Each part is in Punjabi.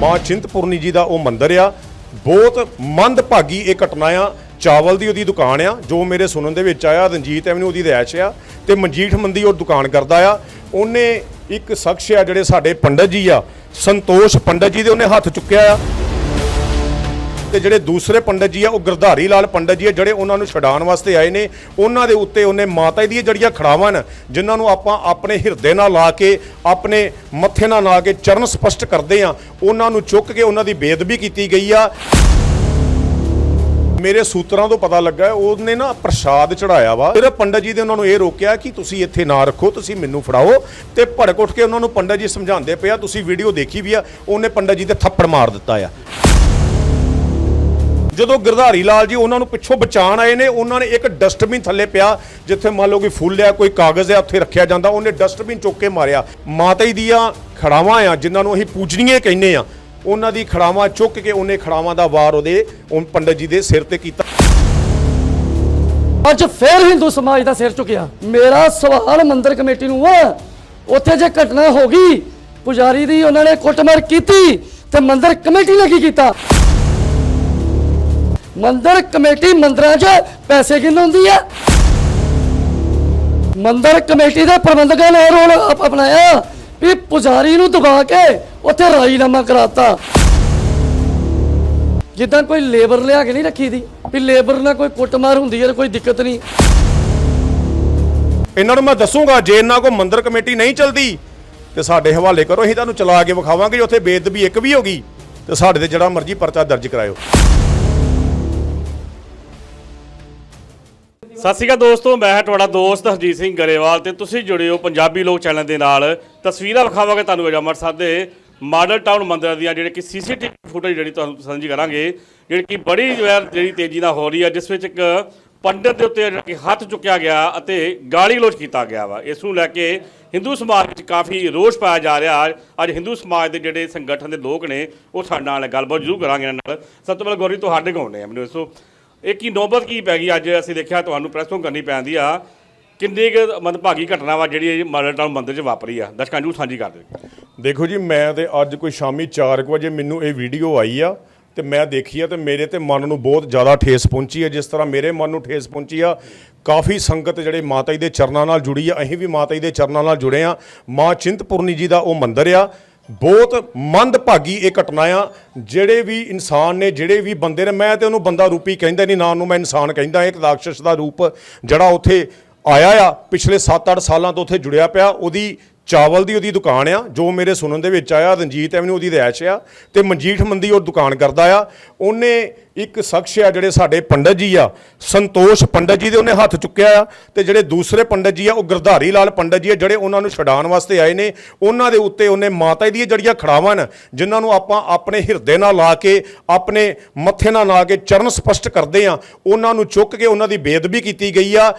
ਮਾਂ ਚਿੰਤਪੁਰਨੀ ਜੀ ਦਾ ਉਹ ਮੰਦਿਰ ਆ। ਬਹੁਤ ਮੰਦਭਾਗੀ ਇਹ ਘਟਨਾ ਆ। ਚਾਵਲ ਦੀ ਉਹਦੀ ਦੁਕਾਨ ਆ, ਜੋ ਮੇਰੇ ਸੁਣਨ ਦੇ ਵਿੱਚ ਆਇਆ, ਰਣਜੀਤ ਐਵਨਿਊ ਉਹਦੀ ਰਿਹਾਇਸ਼ ਆ ਤੇ ਮਨਜੀਠ ਮੰਦੀ ਉਹ ਦੁਕਾਨ ਕਰਦਾ ਆ। ਉਹਨੇ ਇੱਕ ਸ਼ਖਸ ਆ ਜਿਹੜੇ ਸਾਡੇ ਪੰਡਤ ਜੀ ਆ, ਸੰਤੋਸ਼ ਪੰਡਤ ਜੀ ਦੇ ਉਹਨੇ ਹੱਥ ਚੁੱਕਿਆ ਆ। ਤੇ ਜਿਹੜੇ ਦੂਸਰੇ ਪੰਡਤ ਜੀ ਆ, ਉਹ ਗਿਰਧਾਰੀ ਲਾਲ ਪੰਡਤ ਜੀ ਆ, ਜਿਹੜੇ ਉਹਨਾਂ ਨੂੰ ਛਡਾਉਣ ਵਾਸਤੇ ਆਏ ਨੇ। ਉਹਨਾਂ ਦੇ ਉੱਤੇ ਉਹਨੇ ਮਾਤਾ ਦੀਆਂ ਜਿਹੜੀਆਂ ਖੜਾਵਾਂ ਨੇ, ਜਿਨ੍ਹਾਂ ਨੂੰ ਆਪਾਂ ਆਪਣੇ ਹਿਰਦੇ ਨਾਲ ਲਾ ਕੇ, ਆਪਣੇ ਮੱਥੇ ਨਾਲ ਲਾ ਕੇ ਚਰਨ ਸਪਸ਼ਟ ਕਰਦੇ ਆ, ਉਹਨਾਂ ਨੂੰ ਚੁੱਕ ਕੇ ਉਹਨਾਂ ਦੀ ਬੇਦਬੀ ਕੀਤੀ ਗਈ ਆ। ਮੇਰੇ ਸੂਤਰਾਂ ਤੋਂ ਪਤਾ ਲੱਗਾ, ਉਹਨੇ ਨਾ ਪ੍ਰਸ਼ਾਦ ਚੜਾਇਆ ਵਾ। ਫਿਰ ਪੰਡਤ ਜੀ ਦੇ ਉਹਨਾਂ ਨੂੰ ਇਹ ਰੋਕਿਆ ਕਿ ਤੁਸੀਂ ਇੱਥੇ ਨਾ ਰੱਖੋ, ਤੁਸੀਂ ਮੈਨੂੰ ਫੜਾਓ। ਤੇ ਭੜਕ ਉੱਠ ਕੇ ਉਹਨਾਂ ਨੂੰ ਪੰਡਤ ਜੀ ਸਮਝਾਉਂਦੇ ਪਿਆ ਤੁਸੀਂ ਵੀਡੀਓ ਦੇਖੀ ਵੀ ਆ, ਉਹਨੇ ਪੰਡਤ ਜੀ ਤੇ ਥੱਪੜ ਮਾਰ ਦਿੱਤਾ ਆ। ਜਦੋਂ ਗਿਰਧਾਰੀ ਲਾਲ ਜੀ ਉਹਨਾਂ ਨੂੰ ਪਿੱਛੋਂ ਬਚਾਉਣ ਆਏ ਨੇ, ਉਹਨਾਂ ਨੇ ਇੱਕ ਡਸਟਬਿਨ ਥੱਲੇ ਪਿਆ, ਜਿੱਥੇ ਮੰਨ ਲਓ ਕੋਈ ਫੁੱਲ ਆ, ਕੋਈ ਕਾਗਜ਼ ਆ, ਉੱਥੇ ਰੱਖਿਆ ਜਾਂਦਾ, ਉਹਨੇ ਡਸਟਬਿਨ ਚੁੱਕ ਕੇ ਮਾਰਿਆ। ਮਾਤਾ ਜੀ ਦੀਆਂ ਖੜਾਵਾਂ ਆ, ਜਿਨ੍ਹਾਂ ਨੂੰ ਅਸੀਂ ਪੂਜਨੀਏ ਕਹਿੰਦੇ ਆ, ਉਹਨਾਂ ਦੀ ਖੜਾਵਾਂ ਚੁੱਕ ਕੇ ਉਹਨੇ ਖੜਾਵਾਂ ਦਾ ਵਾਰ ਉਹਦੇ, ਉਹ ਪੰਡਤ ਜੀ ਦੇ ਸਿਰ ਤੇ ਕੀਤਾ। ਅੱਜ ਫੇਰ ਹਿੰਦੂ ਸਮਾਜ ਦਾ ਸਿਰ ਝੁਕਿਆ ਮੇਰਾ ਸਵਾਲ ਮੰਦਿਰ ਕਮੇਟੀ ਨੂੰ ਆ, ਉੱਥੇ ਜੇ ਘਟਨਾ ਹੋ ਗਈ, ਪੁਜਾਰੀ ਦੀ ਉਹਨਾਂ ਨੇ ਕੁੱਟਮਾਰ ਕੀਤੀ, ਤੇ ਮੰਦਿਰ ਕਮੇਟੀ ਨੇ ਕੀ ਕੀਤਾ? ਮੰਦਰ ਕਮੇਟੀ ਮੰਦਰਾਂ 'ਚ ਪੈਸੇ ਗਿਣਾਉਂਦੀ ਆ? ਮੰਦਿਰ ਕਮੇਟੀ ਦੇ ਪ੍ਰਬੰਧਕਾਂ ਨੇ ਇਹ ਰੋਲ ਅਪ- ਅਪਣਾਇਆ ਵੀ ਪੁਜਾਰੀ ਨੂੰ ਦਬਾ ਕੇ ਉੱਥੇ ਰਾਜੀਨਾਮਾ ਕਰਾਤਾ। ਜਿੱਦਾਂ ਕੋਈ ਲੇਬਰ ਲਿਆ ਕੇ ਨਹੀਂ ਰੱਖੀ ਦੀ ਵੀ ਲੇਬਰ ਨਾਲ ਕੋਈ ਕੁੱਟਮਾਰ ਹੁੰਦੀ ਹੈ ਤਾਂ ਕੋਈ ਦਿੱਕਤ ਨਹੀਂ। ਇਹਨਾਂ ਨੂੰ ਮੈਂ ਦੱਸੂਗਾ, ਜੇ ਇਹਨਾਂ ਕੋ ਮੰਦਰ ਕਮੇਟੀ ਨਹੀਂ ਚਲਦੀ, ਤੇ ਸਾਡੇ ਹਵਾਲੇ ਕਰੋ, ਅਸੀਂ ਤੁਹਾਨੂੰ ਚਲਾ ਕੇ ਵਿਖਾਵਾਂਗੇ ਜੇ ਉੱਥੇ ਬੇਦਬੀ ਇੱਕ ਵੀ ਹੋ ਗਈ, ਤੇ ਸਾਡੇ ਤੇ ਜਿਹੜਾ ਮਰਜ਼ੀ ਪਰਚਾ ਦਰਜ ਕਰਾਇਓ। ਸਤਿ ਸ਼੍ਰੀ ਅਕਾਲ ਦੋਸਤੋ, ਮੈਂ ਹਾਂ ਤੁਹਾਡਾ ਦੋਸਤ ਹਰਜੀਤ ਸਿੰਘ ਗਰੇਵਾਲ ਤੇ ਤੁਸੀਂ ਜੁੜੇ ਹੋ ਪੰਜਾਬੀ ਲੋਕ ਚੈਨਲ ਦੇ ਨਾਲ। ਤਸਵੀਰਾਂ ਵਿਖਾਵਾਂਗੇ ਤੁਹਾਨੂੰ ਅਜਾਮਰ ਅੰਮ੍ਰਿਤਸਰ ਦੇ ਮਾਡਲ ਟਾਊਨ ਮੰਦਿਰ ਦੀਆਂ, ਜਿਹੜੇ ਕਿ ਸੀਸੀਟੀਵੀ ਫੁਟੇਜ ਜਿਹੜੀ ਤੁਹਾਨੂੰ ਸਾਂਝੀ ਕਰਾਂਗੇ, ਜਿਹੜੀ ਕਿ ਬੜੀ ਵਾਰ ਜਿਹੜੀ ਤੇਜ਼ੀ ਨਾਲ ਹੋ ਰਹੀ ਹੈ, ਜਿਸ ਵਿੱਚ ਇੱਕ ਪੰਡਤ ਦੇ ਉੱਤੇ ਜਿਹੜਾ ਕਿ ਹੱਥ ਚੁੱਕਿਆ ਗਿਆ ਅਤੇ ਗਾਲੀ ਗਲੋਚ ਕੀਤਾ ਗਿਆ ਵਾ। ਇਸ ਨੂੰ ਲੈ ਕੇ ਹਿੰਦੂ ਸਮਾਜ ਵਿੱਚ ਕਾਫੀ ਰੋਸ ਪਾਇਆ ਜਾ ਰਿਹਾ। ਅੱਜ ਹਿੰਦੂ ਸਮਾਜ ਦੇ ਜਿਹੜੇ ਸੰਗਠਨ ਦੇ ਲੋਕ ਨੇ, ਉਹ ਸਾਡੇ ਨਾਲ ਗੱਲਬਾਤ ਜ਼ਰੂਰ ਕਰਾਂਗੇ ਇਹਨਾਂ ਨਾਲ। ਸਭ ਤੋਂ ਪਹਿਲਾਂ ਗੌਰੀ, ਤੁਹਾਡੇ ਕੋਲ ਆਉਂਦੇ ਆ ਮੈਨੂੰ ਦੱਸੋ। ਇਹ ਕੀ ਨੌਬਤ ਕੀ ਪੈ ਗਈ? ਅੱਜ ਅਸੀਂ ਦੇਖਿਆ ਤੁਹਾਨੂੰ ਪ੍ਰੈਸ ਤੋਂ ਕਰਨੀ ਪੈਂਦੀ ਆ। ਕਿੰਨੀ ਕੁ ਮੰਦਭਾਗੀ ਘਟਨਾ ਵਾ ਜਿਹੜੀ ਇਹ ਮਾਡਲ ਟਾਊਨ ਮੰਦਿਰ 'ਚ ਵਾਪਰੀ ਆ? ਦਰਸ਼ਕਾਂ ਨੂੰ ਸਾਂਝੀ ਕਰ ਦਿਓ। ਦੇਖੋ ਜੀ, ਮੈਂ ਤੇ ਅੱਜ ਕੋਈ ਸ਼ਾਮੀ 4 ਵਜੇ ਮੈਨੂੰ ਇਹ ਵੀਡੀਓ ਆਈ ਆ ਤੇ ਮੈਂ ਦੇਖੀ ਆ ਤੇ ਮੇਰੇ ਤੇ ਮਨ ਨੂੰ ਬਹੁਤ ਜ਼ਿਆਦਾ ਠੇਸ ਪਹੁੰਚੀ ਹੈ ਜਿਸ ਤਰ੍ਹਾਂ ਮੇਰੇ ਮਨ ਨੂੰ ਠੇਸ ਪਹੁੰਚੀ ਆ, ਕਾਫੀ ਸੰਗਤ ਜਿਹੜੇ ਮਾਤਾ ਜੀ ਦੇ ਚਰਨਾਂ ਨਾਲ ਜੁੜੀ ਆ, ਅਸੀਂ ਵੀ ਮਾਤਾ ਜੀ ਦੇ ਚਰਨਾਂ ਨਾਲ ਜੁੜੇ ਆ। ਮਾਂ ਚਿੰਤਪੁਰਨੀ ਜੀ ਦਾ ਉਹ ਮੰਦਿਰ ਆ। ਬਹੁਤ ਮੰਦਭਾਗੀ ਇਹ ਘਟਨਾ ਆ, ਜਿਹੜੇ ਵੀ ਇਨਸਾਨ ਨੇ, ਜਿਹੜੇ ਵੀ ਬੰਦੇ ਨੇ, ਮੈਂ ਤੇ ਉਹਨੂੰ ਬੰਦਾ ਰੂਪੀ ਕਹਿੰਦਾ ਨਹੀਂ ਨਾ ਉਹਨੂੰ ਮੈਂ ਇਨਸਾਨ ਕਹਿੰਦਾ, ਇੱਕ ਰਾਖਸ਼ ਦਾ ਰੂਪ ਜਿਹੜਾ ਉੱਥੇ ਆਇਆ ਆ, ਪਿਛਲੇ 7-8 ਸਾਲਾਂ ਤੋਂ ਉੱਥੇ ਜੁੜਿਆ ਪਿਆ, ਉਹਦੀ ਚਾਵਲ ਦੀ ਉਹਦੀ ਦੁਕਾਨ ਆ, ਜੋ ਮੇਰੇ ਸੁਣਨ ਦੇ ਵਿੱਚ ਆਇਆ, ਰਣਜੀਤ ਐਵਨਿਊ ਉਹਦੀ ਰਹਿਸ਼ ਆ, ਤੇ ਮਨਜੀਠ ਮੰਦੀ ਉਹ ਦੁਕਾਨ ਕਰਦਾ ਆ। ਉਹਨੇ ਇੱਕ ਸ਼ਖਸ ਆ ਜਿਹੜੇ ਸਾਡੇ ਪੰਡਤ ਜੀ ਆ, ਸੰਤੋਸ਼ ਪੰਡਤ ਜੀ ਦੇ ਉਹਨੇ ਹੱਥ ਚੁੱਕਿਆ ਆ, ਤੇ ਜਿਹੜੇ ਦੂਸਰੇ ਪੰਡਤ ਜੀ ਆ, ਉਹ ਗਿਰਧਾਰੀ ਲਾਲ ਪੰਡਤ ਜੀ ਆ, ਜਿਹੜੇ ਉਹਨਾਂ ਨੂੰ ਛਡਾਉਣ ਵਾਸਤੇ ਆਏ ਨੇ। ਉਹਨਾਂ ਦੇ ਉੱਤੇ ਉਹਨੇ ਮਾਤਾ ਜੀ ਦੀਆਂ ਜਿਹੜੀਆਂ ਖੜਾਵਾਂ ਨੇ, ਜਿਨ੍ਹਾਂ ਨੂੰ ਆਪਾਂ ਆਪਣੇ ਹਿਰਦੇ ਨਾਲ ਲਾ ਕੇ, ਆਪਣੇ ਮੱਥੇ ਨਾਲ ਲਾ ਕੇ ਚਰਨ ਸਪਸ਼ਟ ਕਰਦੇ ਆ, ਉਹਨਾਂ ਨੂੰ ਚੁੱਕ ਕੇ ਉਹਨਾਂ ਦੀ ਬੇਦਬੀ ਕੀਤੀ ਗਈ ਆ।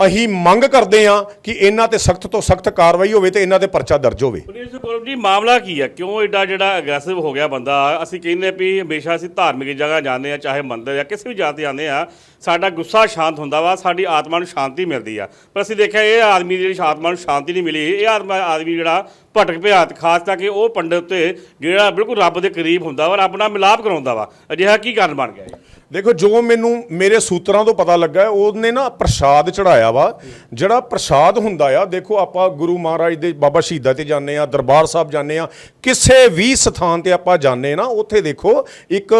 ਅਸੀਂ ਮੰਗ ਕਰਦੇ ਹਾਂ ਕਿ ਇਹਨਾਂ ਤੇ ਸਖਤ ਤੋਂ ਸਖਤ ਕਾਰਵਾਈ ਹੋਵੇ ਤੇ ਇਹਨਾਂ ਤੇ ਪਰਚਾ ਦਰਜ ਹੋਵੇ। ਪੁਲਿਸ ਕੋਲ ਜੀ, ਮਾਮਲਾ ਕੀ ਹੈ ਕਿਉਂ ਐਡਾ ਜਿਹੜਾ ਅਗਰੈਸਿਵ ਹੋ ਗਿਆ ਬੰਦਾ? ਅਸੀਂ ਕਹਿੰਦੇ ਵੀ ਹਮੇਸ਼ਾ ਅਸੀਂ ਧਾਰਮਿਕ ਜਗ੍ਹਾ ਜਾਂਦੇ ਆ ਚਾਹੇ ਮੰਦਿਰ ਜਾਂ ਕਿਸੇ ਵੀ ਜਗ੍ਹਾ ਤੇ ਜਾਂਦੇ ਆ ਸਾਡਾ ਗੁੱਸਾ ਸ਼ਾਂਤ ਹੁੰਦਾ ਵਾ, ਸਾਡੀ ਆਤਮਾ ਨੂੰ ਸ਼ਾਂਤੀ ਮਿਲਦੀ ਆ। ਪਰ ਅਸੀਂ ਦੇਖਿਆ ਇਹ ਆਦਮੀ ਦੀ ਜਿਹੜੀ ਆਤਮਾ ਨੂੰ ਸ਼ਾਂਤੀ ਨਹੀਂ ਮਿਲੀ, ਇਹ ਆਦਮਾ ਆਦਮੀ ਜਿਹੜਾ ਭਟਕ ਪਿਆ ਖਾਸ ਕਰਕੇ ਉਹ ਪੰਡਤ ਤੇ ਜਿਹੜਾ ਬਿਲਕੁਲ ਰੱਬ ਦੇ ਕਰੀਬ ਹੁੰਦਾ ਵਾ, ਰੱਬ ਨਾਲ ਮਿਲਾਪ ਕਰਾਉਂਦਾ ਵਾ। ਅਜਿਹਾ ਕੀ ਕਾਰਨ ਬਣ ਗਿਆ ਦੇਖੋ, ਜੋ ਮੈਨੂੰ ਮੇਰੇ ਸੂਤਰਾਂ ਤੋਂ ਪਤਾ ਲੱਗਾ, ਉਹਨੇ ਨਾ ਪ੍ਰਸ਼ਾਦ ਚੜਾਇਆ ਵਾ। ਜਿਹੜਾ ਪ੍ਰਸ਼ਾਦ ਹੁੰਦਾ ਆ, ਦੇਖੋ ਆਪਾਂ ਗੁਰੂ ਮਹਾਰਾਜ ਦੇ ਬਾਬਾ ਸ਼ਹੀਦਾਂ ਤੇ ਜਾਂਦੇ ਆ, ਦਰਬਾਰ ਸਾਹਿਬ ਜਾਂਦੇ ਆ, ਕਿਸੇ ਵੀ ਸਥਾਨ ਤੇ ਆਪਾਂ ਜਾਂਦੇ ਨਾ, ਉੱਥੇ ਦੇਖੋ ਇੱਕ